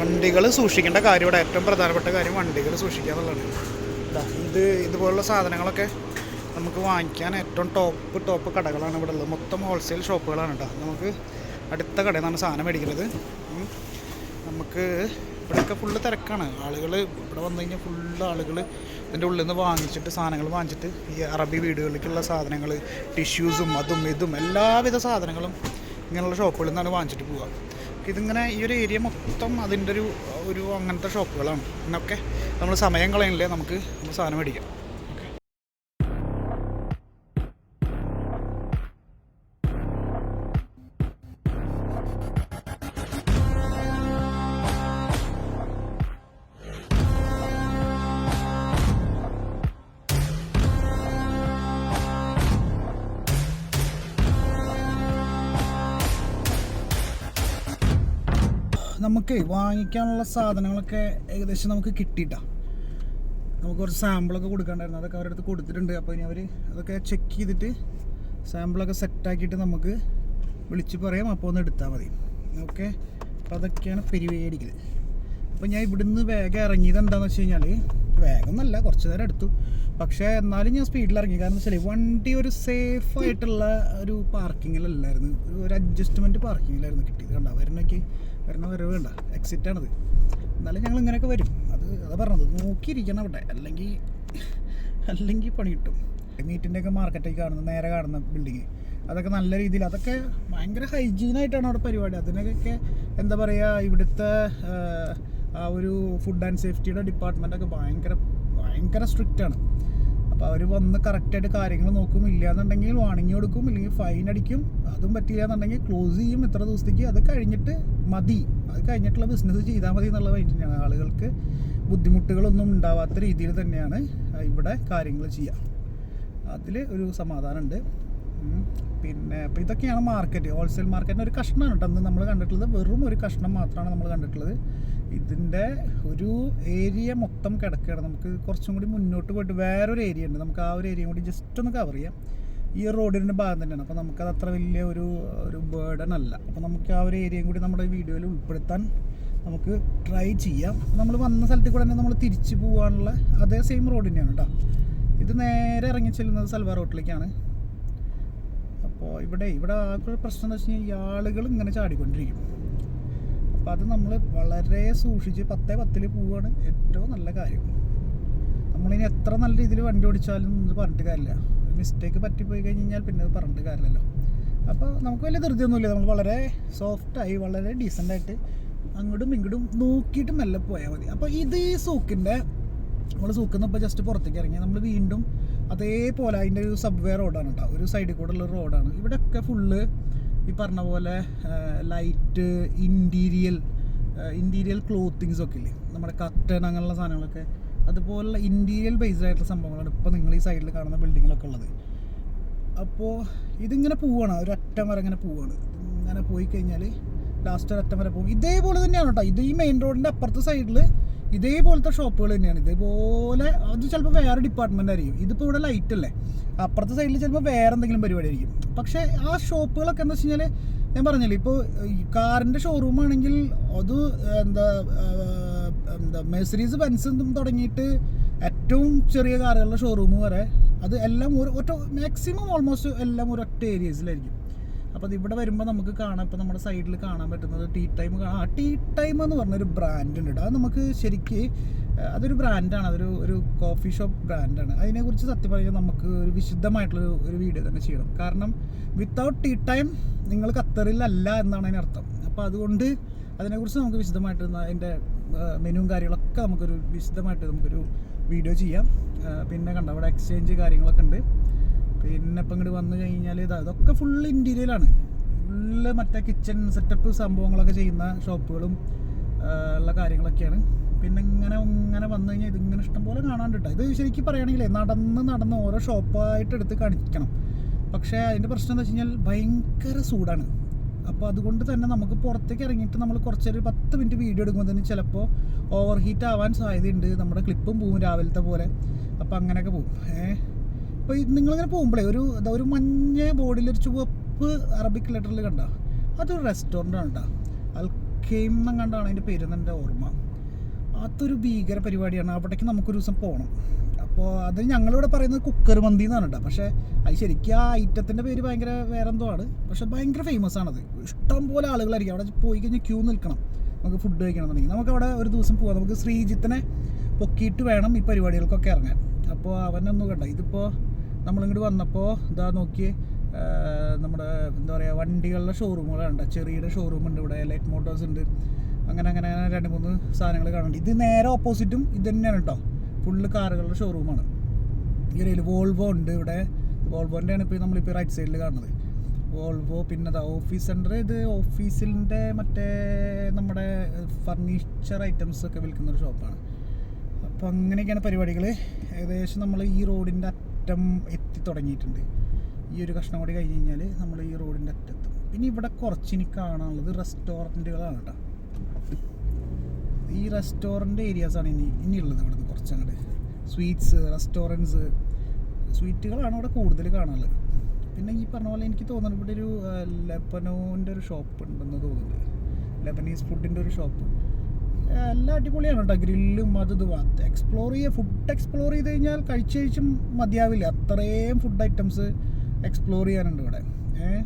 വണ്ടികൾ സൂക്ഷിക്കേണ്ട കാര്യം ഇവിടെ ഏറ്റവും പ്രധാനപ്പെട്ട കാര്യം വണ്ടികൾ സൂക്ഷിക്കുക എന്നുള്ളതാണ്. ഇത് ഇതുപോലുള്ള സാധനങ്ങളൊക്കെ നമുക്ക് വാങ്ങിക്കാൻ ഏറ്റവും ടോപ്പ് ടോപ്പ് കടകളാണ് ഇവിടെ ഉള്ളത്. മൊത്തം ഹോൾസെയിൽ ഷോപ്പുകളാണ് കേട്ടോ. നമുക്ക് അടുത്ത കടയിൽ നിന്നാണ് സാധനം മേടിക്കുന്നത്. നമുക്ക് ഇവിടെയൊക്കെ ഫുള്ള് തിരക്കാണ്. ആളുകൾ ഇവിടെ വന്നു കഴിഞ്ഞാൽ ഫുള്ള് ആളുകൾ ഇതിന്റെ ഉള്ളിൽ നിന്ന് വാങ്ങിച്ചിട്ട് സാധനങ്ങൾ വാങ്ങിച്ചിട്ട് ഈ അറബി വീടുകളിലേക്കുള്ള സാധനങ്ങൾ ടിഷ്യൂസും അതും ഇതും എല്ലാവിധ സാധനങ്ങളും ഇങ്ങനെയുള്ള ഷോപ്പുകളിൽ നിന്നാണ് വാങ്ങിച്ചിട്ട് പോവുക. ഇതിങ്ങനെ ഈ ഒരു ഏരിയ മൊത്തം അതിന്റെ ഒരു ഒരു അങ്ങനത്തെ ഷോപ്പുകളാണ് എന്നൊക്കെ നമ്മൾ സമയം കളയണില്ലേ നമുക്ക് നമ്മൾ സാധനം മേടിക്കാം. നമുക്ക് വാങ്ങിക്കാനുള്ള സാധനങ്ങളൊക്കെ ഏകദേശം നമുക്ക് കിട്ടിയിട്ടാ. നമുക്ക് കുറച്ച് സാമ്പിളൊക്കെ കൊടുക്കാണ്ടായിരുന്നു. അതൊക്കെ അവരുടെ അടുത്ത് കൊടുത്തിട്ടുണ്ട്. അപ്പോൾ ഇനി അവർ അതൊക്കെ ചെക്ക് ചെയ്തിട്ട് സാമ്പിളൊക്കെ സെറ്റാക്കിയിട്ട് നമുക്ക് വിളിച്ച് പറയാം. അപ്പോൾ ഒന്ന് എടുത്താൽ മതി. ഓക്കെ? അപ്പോൾ അതൊക്കെയാണ് പെരുവേടിക്കുന്നത് അപ്പോൾ ഞാൻ ഇവിടുന്ന് വേഗം ഇറങ്ങിയത് എന്താണെന്ന് വെച്ച് കഴിഞ്ഞാൽ വേഗം എന്നല്ല കുറച്ച് നേരം എടുത്തു. പക്ഷേ എന്നാലും ഞാൻ സ്പീഡിൽ ഇറങ്ങി കാരണം വെച്ചാൽ വണ്ടി ഒരു സേഫ് ആയിട്ടുള്ള ഒരു പാർക്കിങ്ങിലല്ലായിരുന്നു ഒരു അഡ്ജസ്റ്റ്മെന്റ് പാർക്കിങ്ങിലായിരുന്നു കിട്ടിയത്. കണ്ട? വരണൊക്കെ വരണ വരവ് വേണ്ട എക്സിറ്റ് ആണത്. എന്നാലും ഞങ്ങൾ ഇങ്ങനെയൊക്കെ വരും. അത് അതാ പറഞ്ഞത്. നോക്കിയിരിക്കണം അവിടെ. അല്ലെങ്കിൽ അല്ലെങ്കിൽ പണി കിട്ടും. മീറ്റിന്റെ ഒക്കെ മാർക്കറ്റൊക്കെ കാണുന്ന നേരെ കാണുന്ന ബിൽഡിങ് അതൊക്കെ നല്ല രീതിയിൽ അതൊക്കെ ഭയങ്കര ഹൈജീനായിട്ടാണ് അവിടെ പരിപാടി. അതിനൊക്കെ എന്താ പറയുക ഇവിടുത്തെ ഒരു ഫുഡ് ആൻഡ് സേഫ്റ്റിയുടെ ഡിപ്പാർട്ട്മെന്റൊക്കെ ഭയങ്കര ഭയങ്കര സ്ട്രിക്റ്റ് ആണ്. അപ്പോൾ അവർ വന്ന് കറക്റ്റായിട്ട് കാര്യങ്ങൾ നോക്കും. ഇല്ല എന്നുണ്ടെങ്കിൽ വാണിംഗ് കൊടുക്കും. ഇല്ലെങ്കിൽ ഫൈൻ അടിക്കും. അതും പറ്റില്ല എന്നുണ്ടെങ്കിൽ ക്ലോസ് ചെയ്യും ഇത്ര ദിവസത്തേക്ക്. അത് കഴിഞ്ഞിട്ട് മതി. അത് കഴിഞ്ഞിട്ടുള്ള ബിസിനസ് ചെയ്താൽ മതി എന്നുള്ള മൈൻഡിനാണ് ആളുകൾക്ക് ബുദ്ധിമുട്ടുകളൊന്നും ഉണ്ടാവാത്ത രീതിയിൽ തന്നെയാണ് ഇവിടെ കാര്യങ്ങൾ ചെയ്യുക അതിൽ ഒരു സമാധാനമുണ്ട്. പിന്നെ അപ്പോൾ ഇതൊക്കെയാണ് മാർക്കറ്റ് ഹോൾസെയിൽ മാർക്കറ്റിന്റെ ഒരു കഷ്ണമാണ് കേട്ടോ നമ്മൾ കണ്ടിട്ടുള്ളത് വെറും ഒരു കഷ്ണം മാത്രമാണ് നമ്മൾ കണ്ടിട്ടുള്ളത്. ഇതിന്റെ ഒരു ഏരിയ മൊത്തം കിടക്കുകയാണ്. നമുക്ക് കുറച്ചും കൂടി മുന്നോട്ട് പോയിട്ട് വേറൊരു ഏരിയ ഉണ്ട്. നമുക്ക് ആ ഒരു ഏരിയ കൂടി ജസ്റ്റ് ഒന്ന് കവർ ചെയ്യാം. ഈ റോഡിന്റെ ഭാഗം തന്നെയാണ്. അപ്പോൾ നമുക്കത് അത്ര വലിയ ഒരു ഒരു ബേർഡൻ അല്ല. അപ്പോൾ നമുക്ക് ആ ഒരു ഏരിയയും കൂടി നമ്മുടെ വീഡിയോയിൽ ഉൾപ്പെടുത്താൻ നമുക്ക് ട്രൈ ചെയ്യാം. നമ്മൾ വന്ന സ്ഥലത്തിൽ കൂടെ തന്നെ നമ്മൾ തിരിച്ചു പോകാനുള്ള അതേ സെയിം റോഡ് തന്നെയാണ് കേട്ടോ. ഇത് നേരെ ഇറങ്ങി ചെല്ലുന്നത് സൽവാർ റോട്ടിലേക്കാണ്. അപ്പോൾ ഇവിടെ ഇവിടെ ഒരു പ്രശ്നം എന്ന് വെച്ച് കഴിഞ്ഞാൽ ഈ ആളുകൾ ഇങ്ങനെ ചാടിക്കൊണ്ടിരിക്കും. അപ്പോൾ അത് നമ്മൾ വളരെ സൂക്ഷിച്ച് പത്തേ പത്തിൽ പോവുകയാണ് ഏറ്റവും നല്ല കാര്യം. നമ്മളിനി എത്ര നല്ല രീതിയിൽ വണ്ടി ഓടിച്ചാലും ഇത് പറഞ്ഞിട്ട് കാര്യമില്ല. മിസ്റ്റേക്ക് പറ്റിപ്പോയി കഴിഞ്ഞാൽ പിന്നെ അത് പറഞ്ഞിട്ട് കാര്യമില്ലല്ലോ. അപ്പോൾ നമുക്ക് വലിയ ധൃതിയൊന്നുമില്ല. നമ്മൾ വളരെ സോഫ്റ്റായി വളരെ ഡീസന്റായിട്ട് അങ്ങോട്ടും ഇങ്ങോട്ടും നോക്കിയിട്ട് മെല്ലെ പോയാൽ മതി. അപ്പോൾ ഇത് ഈ സൂക്കിന്റെ നമ്മൾ സൂക്കുന്ന ഇപ്പോൾ ജസ്റ്റ് പുറത്തേക്ക് ഇറങ്ങി നമ്മൾ വീണ്ടും അതേപോലെ അതിന്റെ ഒരു സബ്വേ റോഡാണ് കേട്ടോ ഒരു സൈഡിൽ കൂടെ ഉള്ള റോഡാണ് ഇവിടെയൊക്കെ ഫുള്ള് ഈ പറഞ്ഞ പോലെ ലൈറ്റ് ഇന്റീരിയൽ ഇന്റീരിയൽ ക്ലോത്തിങ്സ് ഒക്കെ ഇല്ലേ? നമ്മുടെ കട്ടൺ അങ്ങനെയുള്ള സാധനങ്ങളൊക്കെ. അതുപോലുള്ള ഇന്റീരിയൽ ബേസ്ഡ് ആയിട്ടുള്ള സംഭവങ്ങളാണ് ഇപ്പോൾ നിങ്ങൾ ഈ സൈഡിൽ കാണുന്ന ബിൽഡിങ്ങിലൊക്കെ ഉള്ളത്. അപ്പോൾ ഇതിങ്ങനെ പോവാണ്. ഒരു അറ്റം വരെ ഇങ്ങനെ പോവാണ്. ഇങ്ങനെ പോയി കഴിഞ്ഞാൽ ലാസ്റ്റ് ഒരു അറ്റം വരെ പോകും. ഇതേപോലെ തന്നെയാണ് കേട്ടോ ഇത് ഈ മെയിൻ റോഡിന്റെ അപ്പുറത്തെ സൈഡിൽ ഇതേപോലത്തെ ഷോപ്പുകൾ തന്നെയാണ്. ഇതേപോലെ അത് ചിലപ്പോൾ വേറെ ഡിപ്പാർട്ട്മെന്റ് ആയിരിക്കും. ഇതിപ്പോൾ ഇവിടെ ലൈറ്റ് അല്ലേ? അപ്പുറത്തെ സൈഡിൽ ചിലപ്പോൾ വേറെ എന്തെങ്കിലും പരിപാടി ആയിരിക്കും. പക്ഷേ ആ ഷോപ്പുകളൊക്കെ എന്താ വെച്ച് കഴിഞ്ഞാൽ ഞാൻ പറഞ്ഞില്ലേ ഇപ്പോൾ കാറിന്റെ ഷോറൂം ആണെങ്കിൽ അത് എന്താ എന്താ മെഴ്സറീസ് ബെൻസും തുടങ്ങിയിട്ട് ഏറ്റവും ചെറിയ കാറുകളുടെ ഷോറൂം വരെ അത് എല്ലാം ഒരു ഒറ്റ മാക്സിമം ഓൾമോസ്റ്റ് എല്ലാം ഒരു ഏരിയസിലായിരിക്കും അപ്പോൾ അത് ഇവിടെ വരുമ്പോൾ നമുക്ക് കാണാം. ഇപ്പോൾ നമ്മുടെ സൈഡിൽ കാണാൻ പറ്റുന്നത് ടീ ടൈം ആ ടീ ടൈം എന്ന് പറഞ്ഞൊരു ബ്രാൻഡ് ഉണ്ട് അത് നമുക്ക് ശരിക്ക് അതൊരു ബ്രാൻഡാണ് അതൊരു ഒരു കോഫി ഷോപ്പ് ബ്രാൻഡാണ് അതിനെക്കുറിച്ച് സത്യം പറയുക നമുക്ക് ഒരു വിശുദ്ധമായിട്ടുള്ള ഒരു വീഡിയോ തന്നെ ചെയ്യണം. കാരണം വിത്തൗട്ട് ടീ ടൈം നിങ്ങൾ ഖത്തറിലല്ല എന്നാണ് അതിനർത്ഥം അപ്പോൾ അതുകൊണ്ട് അതിനെക്കുറിച്ച് നമുക്ക് വിശദമായിട്ട് അതിന്റെ മെനുവും കാര്യങ്ങളൊക്കെ നമുക്കൊരു വിശദമായിട്ട് നമുക്കൊരു വീഡിയോ ചെയ്യാം. പിന്നെ കണ്ട അവിടെ എക്സ്ചേഞ്ച് കാര്യങ്ങളൊക്കെ ഉണ്ട്. പിന്നെ ഇപ്പം ഇങ്ങോട്ട് വന്നു കഴിഞ്ഞാൽ ഇതാ ഇതൊക്കെ ഫുള്ള് ഇന്റീരിയലാണ് ഫുള്ള് മറ്റേ കിച്ചൺ സെറ്റപ്പ് സംഭവങ്ങളൊക്കെ ചെയ്യുന്ന ഷോപ്പുകളും ഉള്ള കാര്യങ്ങളൊക്കെയാണ്. പിന്നെ ഇങ്ങനെ ഇങ്ങനെ വന്നു കഴിഞ്ഞാൽ ഇതിങ്ങനെ ഇഷ്ടംപോലെ കാണാണ്ട് ഇത് ശരിക്കും പറയുകയാണെങ്കിൽ നടന്ന് നടന്ന് ഓരോ ഷോപ്പായിട്ട് എടുത്ത് കാണിക്കണം. പക്ഷേ അതിന്റെ പ്രശ്നം എന്താ വെച്ച് കഴിഞ്ഞാൽ ഭയങ്കര ചൂടാണ്. അപ്പോൾ അതുകൊണ്ട് തന്നെ നമുക്ക് പുറത്തേക്ക് ഇറങ്ങിയിട്ട് നമ്മൾ കുറച്ചൊരു പത്ത് മിനിറ്റ് വീഡിയോ എടുക്കുമ്പോൾ തന്നെ ചിലപ്പോൾ ഓവർ ഹീറ്റ് ആവാൻ സാധ്യതയുണ്ട്. നമ്മുടെ ക്ലിപ്പും പോവും രാവിലത്തെ പോലെ. അപ്പോൾ അങ്ങനെയൊക്കെ പോവും. ഏഹ് അപ്പോൾ നിങ്ങളിങ്ങനെ പോകുമ്പോഴേ ഒരു ഒരു മഞ്ഞ ബോർഡിൽ ഒരു ചുവപ്പ് അറബിക് ലെറ്ററിൽ കണ്ട അതൊരു റെസ്റ്റോറന്റ് ആണ് കേട്ടോ അൽക്കെയിം എന്നും കണ്ടാണ് അതിന്റെ പേര് എന്റെ ഓർമ്മ. അതൊരു ഭീകര പരിപാടിയാണ്. അവിടേക്ക് നമുക്കൊരു ദിവസം പോകണം അപ്പോൾ അത് ഞങ്ങളിവിടെ പറയുന്നത് കുക്കർ മന്തി എന്നാണ് കേട്ടോ പക്ഷേ അത് ശരിക്കും ആ ഐറ്റത്തിന്റെ പേര് ഭയങ്കര വേറെ എന്തോ ആണ്. പക്ഷേ ഭയങ്കര ഫേമസ് ആണത് ഇഷ്ടം പോലെ ആളുകളായിരിക്കും. അവിടെ പോയി കഴിഞ്ഞാൽ ക്യൂ നിൽക്കണം. നമുക്ക് ഫുഡ് കഴിക്കണമെന്നുണ്ടെങ്കിൽ നമുക്ക് അവിടെ ഒരു ദിവസം പോകാം നമുക്ക് ശ്രീജിത്തിനെ പൊക്കിയിട്ട് വേണം ഈ പരിപാടികൾക്കൊക്കെ ഇറങ്ങാൻ. അപ്പോൾ അവനൊന്നും കണ്ട? ഇതിപ്പോൾ നമ്മളിങ്ങോട്ട് വന്നപ്പോൾ ഇതാ നോക്കി നമ്മുടെ എന്താ പറയുക വണ്ടികളുടെ ഷോറൂമുകളുണ്ട് ചെറിയുടെ ഷോറൂം ഉണ്ട് ഇവിടെ ലൈറ്റ് മോട്ടോഴ്സ് ഉണ്ട്. അങ്ങനെ അങ്ങനെ അങ്ങനെ രണ്ട് മൂന്ന് സാധനങ്ങൾ കാണുന്നുണ്ട്. ഇത് നേരെ ഓപ്പോസിറ്റും ഇത് തന്നെയാണ് കേട്ടോ. ഫുള്ള് കാറുകളുടെ ഷോറൂമാണ് ഈ വോൾവോ ഉണ്ട് ഇവിടെ. വോൾവോന്റെ ആണ് ഇപ്പോൾ നമ്മളിപ്പോൾ റൈറ്റ് സൈഡിൽ കാണുന്നത്. വോൾവോ പിന്നെ ദാ ഓഫീസ് സെന്റർ ഇത് ഓഫീസിന്റെ മറ്റേ നമ്മുടെ ഫർണിച്ചർ ഐറ്റംസ് ഒക്കെ വിൽക്കുന്ന ഒരു ഷോപ്പാണ് അപ്പോൾ അങ്ങനെയൊക്കെയാണ് പരിപാടികൾ ഏകദേശം നമ്മൾ ഈ റോഡിന്റെ അറ്റം എത്തി തുടങ്ങിയിട്ടുണ്ട്. ഈ ഒരു കഷ്ണം കൂടി കഴിഞ്ഞ് കഴിഞ്ഞാൽ നമ്മൾ ഈ റോഡിന്റെ അറ്റത്തും പിന്നെ ഇവിടെ കുറച്ച് ഇനി കാണാനുള്ളത് റെസ്റ്റോറന്റുകളാണ് കേട്ടോ. ഈ റെസ്റ്റോറന്റ് ഏരിയാസാണ് ഇനി ഇനിയുള്ളത് ഇവിടുന്ന് കുറച്ചങ്ങോട്ട് സ്വീറ്റ്സ് റെസ്റ്റോറന്റ്സ് സ്വീറ്റുകളാണ് ഇവിടെ കൂടുതൽ കാണാനുള്ളത്. പിന്നെ ഈ പറഞ്ഞ പോലെ എനിക്ക് തോന്നുന്നു ഇവിടെ ഒരു ലെബനോന്റെ ഒരു ഷോപ്പ് ഉണ്ടെന്ന് തോന്നുന്നുണ്ട് ലെബനീസ് ഫുഡിന്റെ ഒരു ഷോപ്പ് എല്ലാം അടിപൊളിയാണ് കേട്ടോ. ഗ്രില്ലും അത് ഇത്. എക്സ്പ്ലോർ ചെയ്യുക ഫുഡ് എക്സ്പ്ലോർ ചെയ്ത് കഴിഞ്ഞാൽ കഴിച്ച് കഴിച്ചും മതിയാവില്ല. അത്രയും ഫുഡ് ഐറ്റംസ് എക്സ്പ്ലോർ ചെയ്യാനുണ്ട് ഇവിടെ. ഏഹ്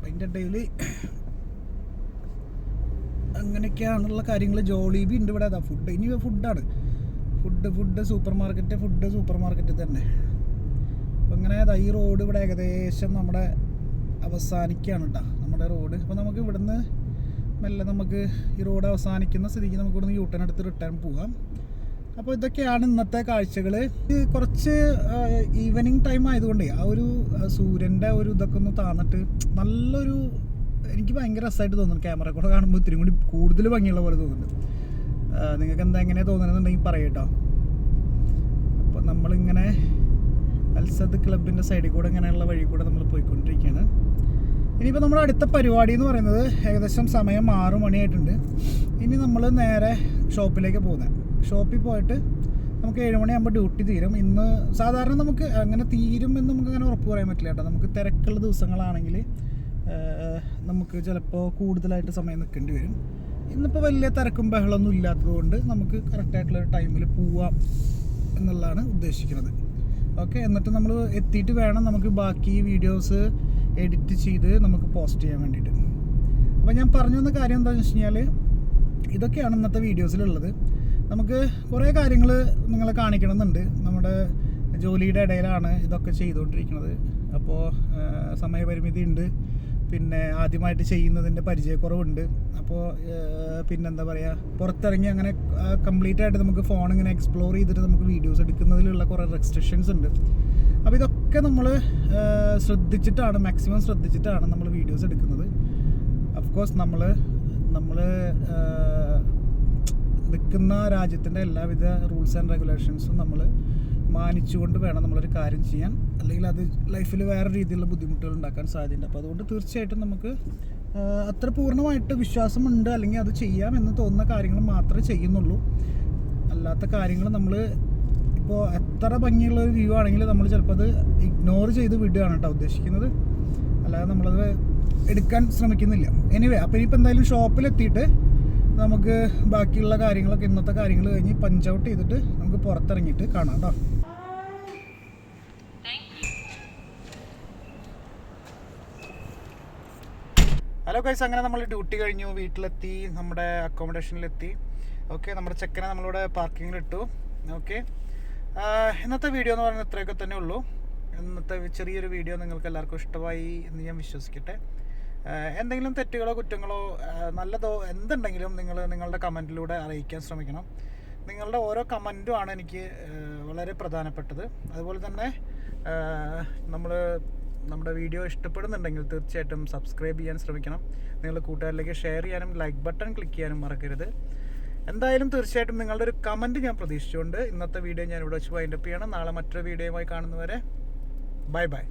അതിന്റെ ഇടയിൽ അങ്ങനെയൊക്കെയാണുള്ള കാര്യങ്ങൾ ജോളിബി ഉണ്ട് ഇവിടെ. അതാ ഫുഡ് ഇനി ഫുഡാണ് food food supermarket food supermarket തന്നെ. അപ്പം അങ്ങനെ ദാ ഈ റോഡ് ഇവിടെ ഏകദേശം നമ്മുടെ അവസാനിക്കുകയാണ് കേട്ടോ. നമ്മുടെ റോഡ് അപ്പോൾ നമുക്ക് ഇവിടുന്ന് മെല്ലെ നമുക്ക് ഈ റോഡ് അവസാനിക്കുന്ന സ്ഥിതിക്ക് നമുക്ക് ഇവിടുന്ന് യൂട്ടേൺ എടുത്ത് റിട്ടേൺ പോകാം. അപ്പോൾ ഇതൊക്കെയാണ് ഇന്നത്തെ കാഴ്ചകൾ കുറച്ച് ഈവനിങ് ടൈം ആയതുകൊണ്ട് ആ ഒരു സൂര്യന്റെ ഒരു ഇതൊക്കെ ഒന്ന് താന്നിട്ട് നല്ലൊരു എനിക്ക് ഭയങ്കര രസമായിട്ട് തോന്നുന്നു. ക്യാമറ കൂടെ കാണുമ്പോൾ ഇത്തിരി കൂടി കൂടുതൽ ഭംഗിയുള്ള പോലെ തോന്നുന്നുണ്ട്. നിങ്ങൾക്ക് എന്താ എങ്ങനെയാണ് തോന്നുന്നതെന്നുണ്ടെങ്കിൽ പറയട്ടോ അപ്പോൾ നമ്മളിങ്ങനെ അൽസദ് ക്ലബിന്റെ സൈഡിൽ കൂടെ ഇങ്ങനെയുള്ള വഴി കൂടെ നമ്മൾ പോയിക്കൊണ്ടിരിക്കുകയാണ്. ഇനിയിപ്പോൾ നമ്മുടെ അടുത്ത പരിപാടി എന്ന് പറയുന്നത് ഏകദേശം സമയം ആറു മണിയായിട്ടുണ്ട്. ഇനി നമ്മൾ നേരെ ഷോപ്പിലേക്ക് പോകുന്നത് ഷോപ്പിൽ പോയിട്ട് നമുക്ക് ഏഴ് മണിയാകുമ്പോൾ ഡ്യൂട്ടി തീരും. ഇന്ന് സാധാരണ നമുക്ക് അങ്ങനെ തീരും എന്ന് നമുക്ക് അങ്ങനെ ഉറപ്പ് പറയാൻ പറ്റില്ല കേട്ടോ. നമുക്ക് തിരക്കുള്ള ദിവസങ്ങളാണെങ്കിൽ നമുക്ക് ചിലപ്പോൾ കൂടുതലായിട്ട് സമയം നിൽക്കേണ്ടി വരും. ഇന്നിപ്പോൾ വലിയ തിരക്കും ബഹളമൊന്നും ഇല്ലാത്തതുകൊണ്ട് നമുക്ക് കറക്റ്റായിട്ടുള്ള ഒരു ടൈമിൽ പോവാം എന്നുള്ളതാണ് ഉദ്ദേശിക്കുന്നത്. ഓക്കെ എന്നിട്ട് നമ്മൾ എത്തിയിട്ട് വേണം നമുക്ക് ബാക്കി വീഡിയോസ് എഡിറ്റ് ചെയ്ത് നമുക്ക് പോസ്റ്റ് ചെയ്യാൻ വേണ്ടിയിട്ട്. അപ്പോൾ ഞാൻ പറഞ്ഞു വന്ന കാര്യം എന്താണെന്ന് വെച്ച് കഴിഞ്ഞാൽ ഇതൊക്കെയാണ് ഇന്നത്തെ വീഡിയോസിലുള്ളത് നമുക്ക് കുറേ കാര്യങ്ങൾ നിങ്ങളെ കാണിക്കണമെന്നുണ്ട്. നമ്മുടെ ജോലിയുടെ ഇടയിലാണ് ഇതൊക്കെ ചെയ്തുകൊണ്ടിരിക്കുന്നത്. അപ്പോൾ സമയപരിമിതി ഉണ്ട്. പിന്നെ ആദ്യമായിട്ട് ചെയ്യുന്നതിന്റെ പരിചയക്കുറവുണ്ട്. അപ്പോൾ പിന്നെന്താ പറയുക പുറത്തിറങ്ങി അങ്ങനെ കംപ്ലീറ്റ് ആയിട്ട് നമുക്ക് ഫോൺ ഇങ്ങനെ എക്സ്പ്ലോർ ചെയ്തിട്ട് നമുക്ക് വീഡിയോസ് എടുക്കുന്നതിലുള്ള കുറേ റെസ്ട്രിക്ഷൻസ് ഉണ്ട്. അപ്പോൾ ഇതൊക്കെ നമ്മൾ ശ്രദ്ധിച്ചിട്ടാണ് മാക്സിമം ശ്രദ്ധിച്ചിട്ടാണ് നമ്മൾ വീഡിയോസ് എടുക്കുന്നത്. അഫ്കോഴ്സ് നമ്മൾ നമ്മൾ നിൽക്കുന്ന രാജ്യത്തിന്റെ എല്ലാവിധ റൂൾസ് ആൻഡ് റെഗുലേഷൻസും നമ്മൾ മാനിച്ചുകൊണ്ട് വേണം നമ്മളൊരു കാര്യം ചെയ്യാൻ. അല്ലെങ്കിൽ അത് ലൈഫിൽ വേറെ രീതിയിലുള്ള ബുദ്ധിമുട്ടുകൾ ഉണ്ടാക്കാൻ സാധ്യതയുണ്ട്. അപ്പോൾ അതുകൊണ്ട് തീർച്ചയായിട്ടും നമുക്ക് അത്ര പൂർണമായിട്ട് വിശ്വാസമുണ്ട്. അല്ലെങ്കിൽ അത് ചെയ്യാം എന്ന് തോന്നുന്ന കാര്യങ്ങൾ മാത്രമേ ചെയ്യുന്നുള്ളൂ. അല്ലാത്ത കാര്യങ്ങൾ നമ്മൾ ഇപ്പോൾ എത്ര ഭംഗിയുള്ള ഒരു വ്യൂ ആണെങ്കിൽ നമ്മൾ ചിലപ്പോൾ അത് ഇഗ്നോർ ചെയ്ത് വിടുകയാണ് കേട്ടോ ഉദ്ദേശിക്കുന്നത്. അല്ലാതെ നമ്മളത് എടുക്കാൻ ശ്രമിക്കുന്നില്ല. എനിവേ അപ്പോൾ ഇനിയിപ്പോൾ എന്തായാലും ഷോപ്പിലെത്തിയിട്ട് നമുക്ക് ബാക്കിയുള്ള കാര്യങ്ങളൊക്കെ ഇന്നത്തെ കാര്യങ്ങൾ കഴിഞ്ഞ് പഞ്ച് ഔട്ട് ചെയ്തിട്ട് നമുക്ക് പുറത്തിറങ്ങിയിട്ട് കാണാം കേട്ടോ ഹലോ ഗൈസ് അങ്ങനെ നമ്മൾ ഡ്യൂട്ടി കഴിഞ്ഞു വീട്ടിലെത്തി നമ്മുടെ അക്കോമഡേഷനിലെത്തി ഓക്കെ നമ്മുടെ ചെക്കനെ നമ്മളിവിടെ പാർക്കിങ്ങിലിട്ടു ഓക്കെ ഇന്നത്തെ വീഡിയോ എന്ന് പറയുന്നത് ഇത്രയൊക്കെ തന്നെ ഉള്ളൂ. ഇന്നത്തെ ചെറിയൊരു വീഡിയോ നിങ്ങൾക്ക് എല്ലാവർക്കും ഇഷ്ടമായി എന്ന് ഞാൻ വിശ്വസിക്കട്ടെ. എന്തെങ്കിലും തെറ്റുകളോ കുറ്റങ്ങളോ നല്ലതോ എന്തുണ്ടെങ്കിലും നിങ്ങൾ നിങ്ങളുടെ കമന്റിലൂടെ അറിയിക്കാൻ ശ്രമിക്കണം. നിങ്ങളുടെ ഓരോ കമന്റും ആണ് എനിക്ക് വളരെ പ്രധാനപ്പെട്ടത്. അതുപോലെ തന്നെ നമ്മൾ നമ്മുടെ വീഡിയോ ഇഷ്ടപ്പെടുന്നുണ്ടെങ്കിൽ തീർച്ചയായിട്ടും സബ്സ്ക്രൈബ് ചെയ്യാൻ ശ്രമിക്കണം. നിങ്ങൾ കൂട്ടുകാരിലേക്ക് ഷെയർ ചെയ്യാനും ലൈക്ക് ബട്ടൺ ക്ലിക്ക് ചെയ്യാനും മറക്കരുത്. എന്തായാലും തീർച്ചയായിട്ടും നിങ്ങളുടെ ഒരു കമന്റ് ഞാൻ പ്രതീക്ഷിച്ചുകൊണ്ട് ഇന്നത്തെ വീഡിയോ ഞാൻ ഇവിടെ വെച്ച് വൈൻഡപ്പ് ചെയ്യണം. നാളെ മറ്റൊരു വീഡിയോയുമായി കാണുന്നവരെ ബൈ ബൈ.